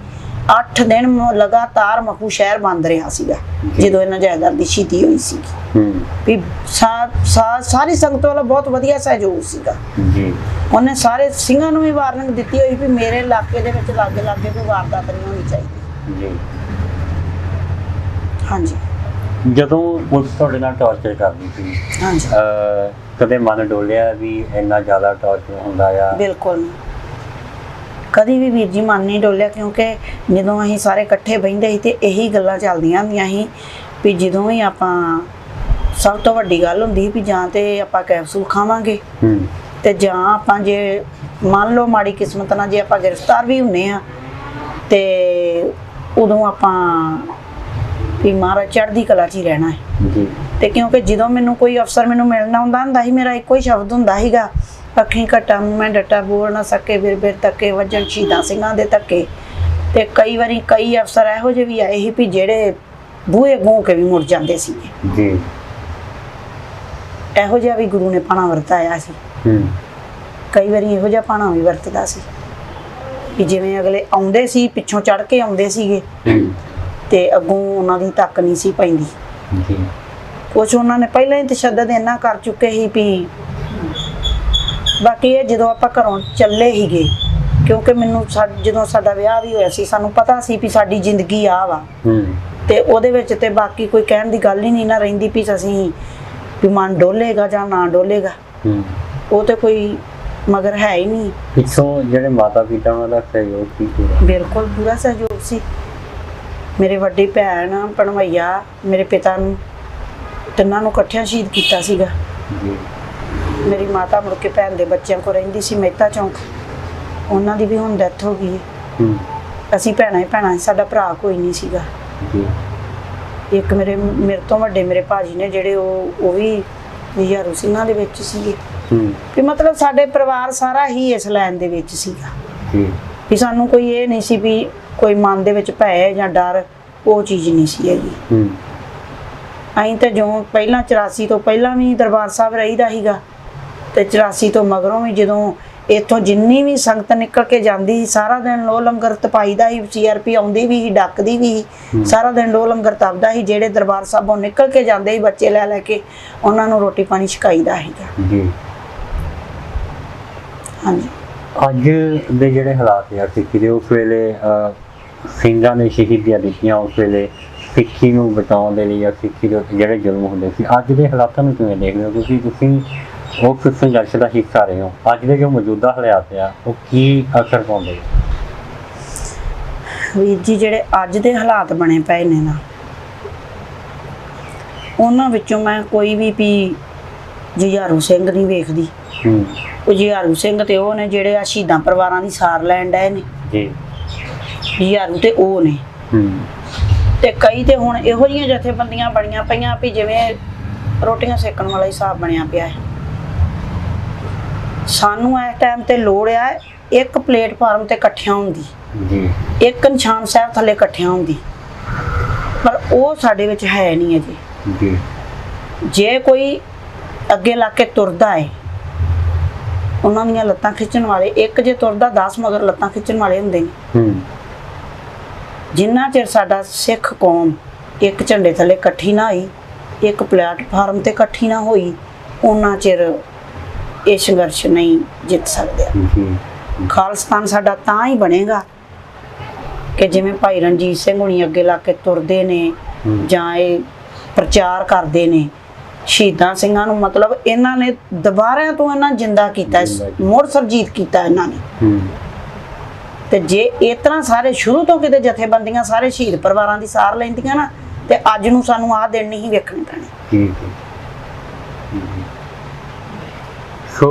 8 ਦਿਨ ਮ- ਲਗਾਤਾਰ ਮਖੂ ਸ਼ਹਿਰ ਬੰਦ ਰਿਹਾ ਸੀਗਾ। ਜਦੋਂ ਇਹਨਾਂ ਜਹੇਦਾਰ ਦੀ ਸ਼ਹੀਦੀ ਹੋਈ ਸੀ। ਹੂੰ। ਵੀ ਸਾ- ਸਾ- ਸਾਰੀ ਸੰਗਤ ਵਾਲਾ ਬਹੁਤ ਵਧੀਆ ਸਹਿਯੋਗ ਸੀਗਾ। ਜੀ। ਉਹਨੇ ਸਾਰੇ ਸਿੰਘਾਂ ਨੂੰ ਵੀ ਵਾਰਨਿੰਗ ਦਿੱਤੀ ਹੋਈ ਵੀ ਮੇਰੇ ਇਲਾਕੇ ਦੇ ਵਿੱਚ ਲਾਗੇ ਲਾਗੇ ਕੋਈ ਵਾਰਦਾਤ ਨਹੀਂ ਹੋਣੀ ਚਾਹੀਦੀ। ਜੀ। ਹਾਂਜੀ। ਜਦੋਂ ਪੁਲਿਸ ਤੁਹਾਡੇ ਨਾਲ ਟੌਰਚਰ ਕਰਦੀ ਸੀ ਹਾਂਜੀ। ਕਦੇ ਮਨ ਡੋਲਿਆ ਵੀ ਇੰਨਾ ਜ਼ਿਆਦਾ ਟੌਰਚਰ ਹੁੰਦਾ ਆ? ਬਿਲਕੁਲ। ਨਹੀਂ ਕਦੀ ਵੀ ਵੀਰ ਜੀ ਮਨ ਨਹੀਂ ਡੋਲਿਆ ਕਿਉਂਕਿ ਜਦੋਂ ਅਸੀਂ ਸਾਰੇ ਇਕੱਠੇ ਬਹਿੰਦੇ ਸੀ ਤੇ ਇਹੀ ਗੱਲਾਂ ਚੱਲਦੀਆਂ ਹੁੰਦੀਆਂ ਸੀ ਵੀ ਜਦੋਂ ਵੀ ਆਪਾਂ ਸਭ ਤੋਂ ਵੱਡੀ ਗੱਲ ਹੁੰਦੀ ਸੀ ਵੀ ਜਾਂ ਤੇ ਆਪਾਂ ਕੈਪਸੂਲ ਖਾਵਾਂਗੇ ਹੂੰ। ਤੇ ਜਾਂ ਆਪਾਂ ਜੇ ਮੰਨ ਲਓ ਮਾੜੀ ਕਿਸਮਤ ਨਾਲ ਜੇ ਆਪਾਂ ਗ੍ਰਿਫਤਾਰ ਵੀ ਹੁੰਨੇ ਆ ਤੇ ਉਦੋਂ ਆਪਾਂ ਵੀ ਮਹਾਰਾਜ ਚੜ੍ਹਦੀ ਕਲਾ 'ਚ ਹੀ ਰਹਿਣਾ ਹੈ। ਜੀ। ਤੇ ਕਿਉਂਕਿ ਜਦੋਂ ਮੈਨੂੰ ਕੋਈ ਅਫਸਰ ਮੈਨੂੰ ਮਿਲਣਾ ਹੁੰਦਾ ਹੁੰਦਾ ਸੀ ਮੇਰਾ ਇੱਕੋ ਹੀ ਸ਼ਬਦ ਹੁੰਦਾ ਸੀਗਾ ਅੱਖੀਂ ਘਟਾ ਮੈਂ ਡਟਾ ਬੋਲ ਨਾ ਸਕੇ ਬਿਰ ਬਿਰ ਤੱਕੇ ਵਜਣ ਸ਼ਹੀਦਾਂ ਸਿੰਘਾਂ ਦੇ ਧੱਕੇ। ਤੇ ਕਈ ਵਾਰੀ ਕਈ ਅਫਸਰ ਇਹੋ ਜਿਹੇ ਵੀ ਆਏ ਸੀ ਵੀ ਜਿਹੜੇ ਬੂਹੇ ਗੋਂ ਕੇ ਵੀ ਮੁੜ ਜਾਂਦੇ ਸੀ ਜੀ। ਇਹੋ ਜਿਹਾ ਵੀ ਗੁਰੂ ਨੇ ਪਾਣਾ ਵਰਤਾਇਆ ਸੀ। ਹੂੰ। ਕਈ ਵਾਰੀ ਇਹੋ ਜਿਹਾ ਪਾਣਾ ਵੀ ਵਰਤਦਾ ਸੀ। ਵੀ ਜਿਵੇਂ ਅਗਲੇ ਆਉਂਦੇ ਸੀ ਪਿੱਛੋਂ ਚੜ ਕੇ ਆਉਂਦੇ ਸੀਗੇ। ਤੇ ਅੱਗੋਂ ਉਹਨਾਂ ਦੀ ਤੱਕ ਨਹੀਂ ਸੀ ਪੈਂਦੀ। ਜੀ ਕੁਛ ਉਹਨਾਂ ਨੇ ਪਹਿਲਾਂ ਹੀ ਤਸ਼ੱਦਦ ਇੰਨਾ ਕਰ ਚੁੱਕੇ ਸੀ ਵੀ ਬਾਕੀ ਇਹ ਜਦੋਂ ਆਪਾਂ ਘਰੋਂ ਚੱਲੇ ਹੀਗੇ ਕਿਉਂਕਿ ਮੈਨੂੰ ਜਦੋਂ ਸਾਡਾ ਵਿਆਹ ਵੀ ਹੋਇਆ ਸੀ ਸਾਨੂੰ ਪਤਾ ਸੀ ਵੀ ਸਾਡੀ ਜ਼ਿੰਦਗੀ ਆ ਵਾ। ਤੇ ਉਹਦੇ ਵਿੱਚ ਤੇ ਬਾਕੀ ਕੋਈ ਕਹਿਣ ਦੀ ਗੱਲ ਹੀ ਨਹੀਂ ਨਾ ਰਹਿੰਦੀ ਵੀ ਅਸੀਂ ਵੀ ਮਨ ਡੋਲੇਗਾ ਜਾਂ ਨਾ ਡੋਲੇਗਾ। ਉਹ ਤੇ ਕੋਈ ਮਗਰ ਹੈ ਹੀ ਨਹੀਂ। ਪਿੱਛੋਂ ਜਿਹੜੇ ਮਾਤਾ ਪਿਤਾ ਉਹਨਾਂ ਦਾ ਸਹਿਯੋਗ ਕੀ ਪੂਰਾ ਬਿਲਕੁਲ ਪੂਰਾ ਸਹਿਯੋਗ ਸੀ। ਮੇਰੇ ਵੱਡੀ ਭੈਣ ਪਣਵਈਆ ਮੇਰੇ ਪਿਤਾ ਨੂੰ ਤਿੰਨਾਂ ਨੂੰ ਇਕੱਠਿਆਂ ਸ਼ਹੀਦ ਕੀਤਾ ਸੀਗਾ। ਜੀ। ਮੇਰੀ ਮਾਤਾ ਮੁੜ ਕੇ ਭੈਣ ਦੇ ਬੱਚਿਆਂ ਕੋਲ ਰਹਿੰਦੀ ਸੀ ਮਹਿਤਾ ਚੌਂਕ। ਉਹਨਾਂ ਦੀ ਵੀ ਹੁਣ ਡੈਥ ਹੋ ਗਈ ਹੈ। ਅਸੀਂ ਭੈਣਾਂ ਹੀ ਭੈਣਾਂ ਸੀ, ਸਾਡਾ ਭਰਾ ਕੋਈ ਨਹੀਂ ਸੀਗਾ। ਜੀ। ਇੱਕ ਮੇਰੇ ਮੇਰੇ ਤੋਂ ਵੱਡੇ ਮੇਰੇ ਭਾਜੀ ਨੇ ਜਿਹੜੇ ਉਹ ਉਹ ਵੀ ਹਜ਼ਾਰੂ ਸਿੰਘਾਂ ਦੇ ਵਿੱਚ ਸੀਗੇ। ਵੀ ਮਤਲਬ ਸਾਡੇ ਪਰਿਵਾਰ ਸਾਰਾ ਹੀ ਇਸ ਲਾਈਨ ਦੇ ਵਿੱਚ ਸੀਗਾ। ਵੀ ਸਾਨੂੰ ਕੋਈ ਇਹ ਨਹੀਂ ਸੀ ਵੀ ਕੋਈ ਮਨ ਦੇ ਵਿੱਚ ਭੈ ਜਾਂ ਡਰ ਉਹ ਚੀਜ਼ ਨਹੀਂ ਸੀ ਹੈਗੀ। ਹੂੰ। ਅਸੀਂ ਤਾਂ ਜੋ ਪਹਿਲਾਂ 84 ਤੋਂ ਪਹਿਲਾਂ ਵੀ ਦਰਬਾਰ ਸਾਹਿਬ ਰਹੀਦਾ ਸੀਗਾ ਤੇ 84 ਤੋਂ ਮਗਰੋਂ ਵੀ ਜਦੋਂ ਇੱਥੋਂ ਜਿੰਨੀ ਵੀ ਸੰਗਤ ਨਿਕਲ ਕੇ ਜਾਂਦੀ ਸੀ ਸਾਰਾ ਦਿਨ ਲੋ ਲੰਗਰ ਤਪਾਈਦਾ ਸੀ ਸੀਆਰਪੀ ਆਉਂਦੀ ਵੀ ਸੀ ਡੱਕਦੀ ਵੀ ਸੀ ਸਾਰਾ ਦਿਨ ਲੋ ਲੰਗਰ ਤਪਦਾ ਸੀ ਜਿਹੜੇ ਦਰਬਾਰ ਸਾਹਿਬੋਂ ਨਿਕਲ ਕੇ ਜਾਂਦੇ ਸੀ ਬੱਚੇ ਲੈ ਲੈ ਕੇ ਉਹਨਾਂ ਨੂੰ ਰੋਟੀ ਪਾਣੀ ਛਕਾਈਦਾ ਸੀਗਾ। ਜੀ। ਹਾਂਜੀ। ਅੱਜ ਦੇ ਜਿਹੜੇ ਹਾਲਾਤ ਆ ਸਿੱਖੀ ਦੇ ਉਸ ਵੇਲੇ ਸਿੰਘਾਂ ਨੇ ਸ਼ਹੀਦੀਆਂ ਦਿੱਤੀਆਂ ਉਸ ਵੇਲੇ ਸਿੱਖੀ ਨੂੰ ਬਚਾਉਣ ਦੇ ਲਈ ਜਾਂ ਸਿੱਖੀ ਦੇ ਉੱਤੇ ਜਿਹੜੇ ਜ਼ੁਲਮ ਹੁੰਦੇ ਸੀ ਅੱਜ ਦੇ ਹਾਲਾਤਾਂ ਨੂੰ ਕਿਵੇਂ ਦੇਖਦੇ ਹੋ ਕਿਉਂਕਿ ਤੁਸੀਂ ਉਸ ਸੰਘਰਸ਼ ਦਾ ਹਿੱਸਾ ਰਹੇ ਹੋ? ਅੱਜ ਦੇ ਜੋ ਮੌਜੂਦਾ ਹਾਲਾਤ ਆ ਉਹ ਕੀ ਅਸਰ ਪਾਉਂਦੇ ਵੀਰ ਜੀ ਜਿਹੜੇ ਅੱਜ ਦੇ ਹਾਲਾਤ ਬਣੇ ਪਏ ਨੇ ਨਾ ਉਹਨਾਂ ਵਿੱਚੋਂ ਮੈਂ ਕੋਈ ਵੀ ਵੀ ਜੁਝਾਰੂ ਸਿੰਘ ਨਹੀਂ ਵੇਖਦੀ। ਹੂੰ। ਉਹ ਜੁਝਾਰੂ ਸਿੰਘ ਤੇ ਉਹ ਨੇ ਜਿਹੜੇ ਆ ਸ਼ਹੀਦਾਂ ਪਰਿਵਾਰਾਂ ਦੀ ਸਾਰ ਲੈਣ ਡਏ ਨੇ। ਜੀ। ਜੁਝਾਰੂ ਤੇ ਉਹ ਨੇ। ਹੂੰ। ਤੇ ਕਈ ਤੇ ਹੁਣ ਇਹੋ ਜਿਹੀਆਂ ਜਥੇਬੰਦੀਆਂ ਬਣੀਆਂ ਪਈਆਂ ਵੀ ਜਿਵੇਂ ਰੋਟੀਆਂ ਸੇਕਣ ਵਾਲਾ ਹੀ ਹਿਸਾਬ ਬਣਿਆ ਪਿਆ ਹੈ। ਸਾਨੂੰ ਇਸ ਟਾਈਮ ਤੇ ਲੋੜ ਆ ਇੱਕ ਪਲੇਟਫਾਰਮ ਤੇ ਇਕੱਠਿਆਂ ਹੁੰਦੀ ਜੀ। ਇੱਕ ਨਿਸ਼ਾਨ ਸਾਹਿਬ ਥੱਲੇ ਇਕੱਠਿਆਂ ਹੁੰਦੀ ਪਰ ਉਹ ਸਾਡੇ ਵਿੱਚ ਹੈ ਨਹੀਂ ਅਜੇ। ਜੀ। ਜੇ ਕੋਈ ਅੱਗੇ ਲਾ ਕੇ ਤੁਰਦਾ ਹੈ ਉਹਨਾਂ ਦੀਆਂ ਲੱਤਾਂ ਖਿੱਚਣ ਵਾਲੇ ਇੱਕ ਜੇ ਤੁਰਦਾ 10 ਮਗਰ ਲੱਤਾਂ ਖਿੱਚਣ ਵਾਲੇ ਹੁੰਦੇ ਨੇ। ਹੂੰ। ਜਿੰਨਾ ਚਿਰ ਸਾਡਾ ਸਿੱਖ ਕੌਮ ਇੱਕ ਝੰਡੇ ਥੱਲੇ ਇਕੱਠੀ ਨਾ ਹੋਈ ਇੱਕ ਪਲੇਟਫਾਰਮ ਤੇ ਇਕੱਠੀ ਨਾ ਹੋਈ ਉਹਨਾਂ ਚਿਰ ਇਹ ਸੰਘਰਸ਼ ਨਹੀਂ ਜਿੱਤ ਸਕਦੇ। ਖਾਲਸਤਾਨ ਸਾਡਾ ਤਾਂ ਹੀ ਬਣੇਗਾ ਕਿ ਜਿਵੇਂ ਭਾਈ ਰਣਜੀਤ ਸਿੰਘ ਹੁਣੀ ਅੱਗੇ ਲਾ ਕੇ ਤੁਰਦੇ ਨੇ। ਜਾਂ ਇਹ ਪ੍ਰਚਾਰ ਕਰਦੇ ਨੇ। ਸ਼ਹੀਦਾਂ ਸਿੰਘਾਂ ਨੂੰ ਮਤਲਬ ਇਹਨਾਂ ਨੇ ਦੁਬਾਰਿਆਂ ਤੋਂ ਇਹਨਾਂ ਜਿੰਦਾ ਕੀਤਾ। ਮੁੜ ਸਰਜੀਤ ਕੀਤਾ ਇਹਨਾਂ ਨੇ ਤੇ ਜੇ ਇਸ ਤਰ੍ਹਾਂ ਸਾਰੇ ਸ਼ੁਰੂ ਤੋਂ ਕਿਤੇ ਜਥੇਬੰਦੀਆਂ ਸਾਰੇ ਸ਼ਹੀਦ ਪਰਿਵਾਰਾਂ ਦੀ ਸਾਰ ਲੈਂਦੀਆਂ ਨਾ ਤੇ ਅੱਜ ਨੂੰ ਸਾਨੂੰ ਆਹ ਦਿਨ ਨਹੀਂ ਵੇਖਣੇ ਪੈਣੇ। ਸੋ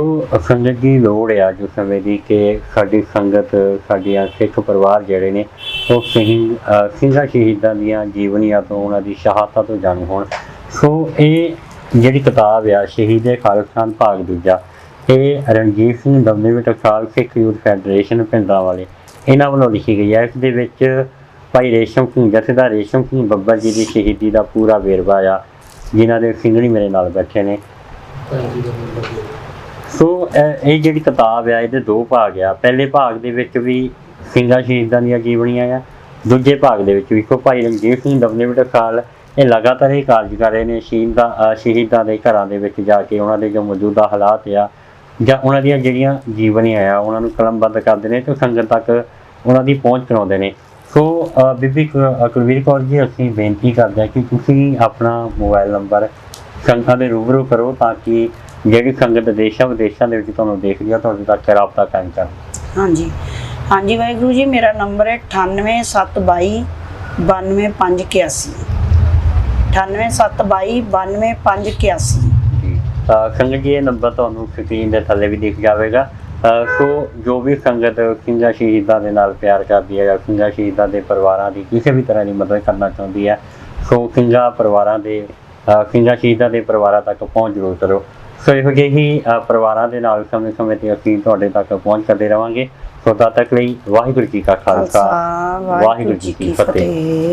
ਸੰਗਤ ਦੀ ਲੋੜ ਆ ਜੋ ਸਮੇਂ ਦੀ ਕਿ ਸਾਡੀ ਸੰਗਤ ਸਾਡੀਆਂ ਸਿੱਖ ਪਰਿਵਾਰ ਜਿਹੜੇ ਨੇ ਉਹ ਸਿੰਘ ਸਿੰਘਾਂ ਸ਼ਹੀਦਾਂ ਦੀਆਂ ਜੀਵਨੀਆਂ ਤੋਂ ਉਹਨਾਂ ਦੀ ਸ਼ਹਾਦਤਾਂ ਤੋਂ ਜਾਣੂ ਹੋਣ ਸੋ ਇਹ ਜਿਹੜੀ ਕਿਤਾਬ ਆ, ਸ਼ਹੀਦੇ ਖਾਲਸਾਨ ਭਾਗ ਦੂਜਾ, ਇਹ ਰਣਜੀਤ ਸਿੰਘ ਦਮਨਵੀ ਟਕਸਾਲ ਸਿੱਖ ਯੂਥ ਫੈਡਰੇਸ਼ਨ ਪਿੰਡਾਂ ਵਾਲੇ, ਇਹਨਾਂ ਵੱਲੋਂ ਲਿਖੀ ਗਈ ਹੈ। ਇਸ ਦੇ ਵਿੱਚ ਭਾਈ ਰੇਸ਼ਮ ਸਿੰਘ, ਜਥੇਦਾਰ ਰੇਸ਼ਮ ਸਿੰਘ ਬੱਬਰ ਜੀ ਦੀ ਸ਼ਹੀਦੀ ਦਾ ਪੂਰਾ ਵੇਰਵਾ ਆ, ਜਿਨ੍ਹਾਂ ਦੇ ਸਿੰਘਣੀ ਮੇਰੇ ਨਾਲ ਬੈਠੇ ਨੇ। ਸੋ, ਇਹ ਇਹ ਜਿਹੜੀ ਕਿਤਾਬ ਆ, ਇਹਦੇ ਦੋ ਭਾਗ ਆ। ਪਹਿਲੇ ਭਾਗ ਦੇ ਵਿੱਚ ਵੀ ਸਿੰਘਾਂ ਸ਼ਹੀਦਾਂ ਦੀਆਂ ਜੀਵਨੀਆਂ ਆ, ਦੂਜੇ ਭਾਗ ਦੇ ਵਿੱਚ ਵੀ। ਕੋ ਭਾਈ ਰਣਜੀਤ ਸਿੰਘ ਦਮਨਵੀ ਟਕਸਾਲ ਇਹ ਲਗਾਤਾਰ ਹੀ ਕਾਰਜ ਕਰ ਰਹੇ ਨੇ, ਸ਼ਹੀਦਾਂ ਸ਼ਹੀਦਾਂ ਦੇ ਘਰਾਂ ਦੇ ਵਿੱਚ ਜਾ ਕੇ ਉਹਨਾਂ ਦੇ ਜੋ ਮੌਜੂਦਾ ਹਾਲਾਤ ਆ, ਜਾਂ ਉਹਨਾਂ ਦੀਆਂ ਜਿਹੜੀਆਂ ਜੀਵਨੀਆਂ ਆ, ਉਹਨਾਂ ਨੂੰ ਕਲਮਬੱਧ ਕਰਦੇ ਨੇ ਤੇ ਸੰਗਤ ਤੱਕ ਉਹਨਾਂ ਦੀ ਪਹੁੰਚ ਕਰਾਉਂਦੇ ਨੇ। ਸੋ ਬੀਬੀ ਕੁਲਵੀਰ ਕੌਰ ਜੀ, ਅਸੀਂ ਬੇਨਤੀ ਕਰਦੇ ਹਾਂ ਕਿ ਤੁਸੀਂ ਆਪਣਾ ਮੋਬਾਈਲ ਨੰਬਰ ਸੰਗਤਾਂ ਦੇ ਰੂਬਰੂ ਕਰੋ ਤਾਂ ਕਿ ਜਿਹੜੀ ਸੰਗਤ ਦੇਸ਼ਾਂ ਵਿਦੇਸ਼ਾਂ ਦੇ ਵਿੱਚ ਤੁਹਾਨੂੰ ਦੇਖਦੀ ਆ, ਤੁਹਾਡੇ ਤੱਕ ਰਾਬਤਾ ਕਾਇਮ ਕਰਨ। ਹਾਂਜੀ। ਹਾਂਜੀ, ਵਾਹਿਗੁਰੂ ਜੀ, ਮੇਰਾ ਨੰਬਰ ਹੈ 98722 92581 98722 92581 ਜੀ ਤਾਂ ਸੰਗਤ ਜੀ ਇਹ ਨੰਬਰ ਤੁਹਾਨੂੰ ਸਕਰੀਨ ਦੇ ਥੱਲੇ ਵੀ ਦਿਖ ਜਾਵੇਗਾ ਅਹ ਸੋ ਜੋ ਵੀ ਸੰਗਤ ਸਿੰਘਾਂ ਸ਼ਹੀਦਾਂ ਦੇ ਨਾਲ ਪਿਆਰ ਕਰਦੀ ਹੈ ਜਾਂ ਸਿੰਘਾਂ ਸ਼ਹੀਦਾਂ ਦੇ ਪਰਿਵਾਰਾਂ ਦੀ ਕਿਸੇ ਵੀ ਤਰ੍ਹਾਂ ਦੀ ਮਦਦ ਕਰਨਾ ਚਾਹੁੰਦੀ ਹੈ ਸੋ ਸਿੰਘਾਂ ਪਰਿਵਾਰਾਂ ਦੇ ਅਹ ਸਿੰਘਾਂ ਸ਼ਹੀਦਾਂ ਦੇ ਪਰਿਵਾਰਾਂ ਤੱਕ ਪਹੁੰਚ ਜ਼ਰੂਰ ਕਰੋ ਸੋ ਇਹੋ ਜਿਹੇ ਹੀ ਅਹ ਪਰਿਵਾਰਾਂ ਦੇ ਨਾਲ ਸਮੇਂ-ਸਮੇਂ ਤੇ ਅਸੀਂ ਤੁਹਾਡੇ ਤੱਕ ਪਹੁੰਚ ਕਰਦੇ ਰਵਾਂਗੇ ਸੋ ਤਦ ਤੱਕ ਲਈ ਵਾਹਿਗੁਰੂ ਜੀ ਕਾ ਖਾਲਸਾ ਵਾਹਿਗੁਰੂ ਜੀ ਕੀ ਫਤਿਹ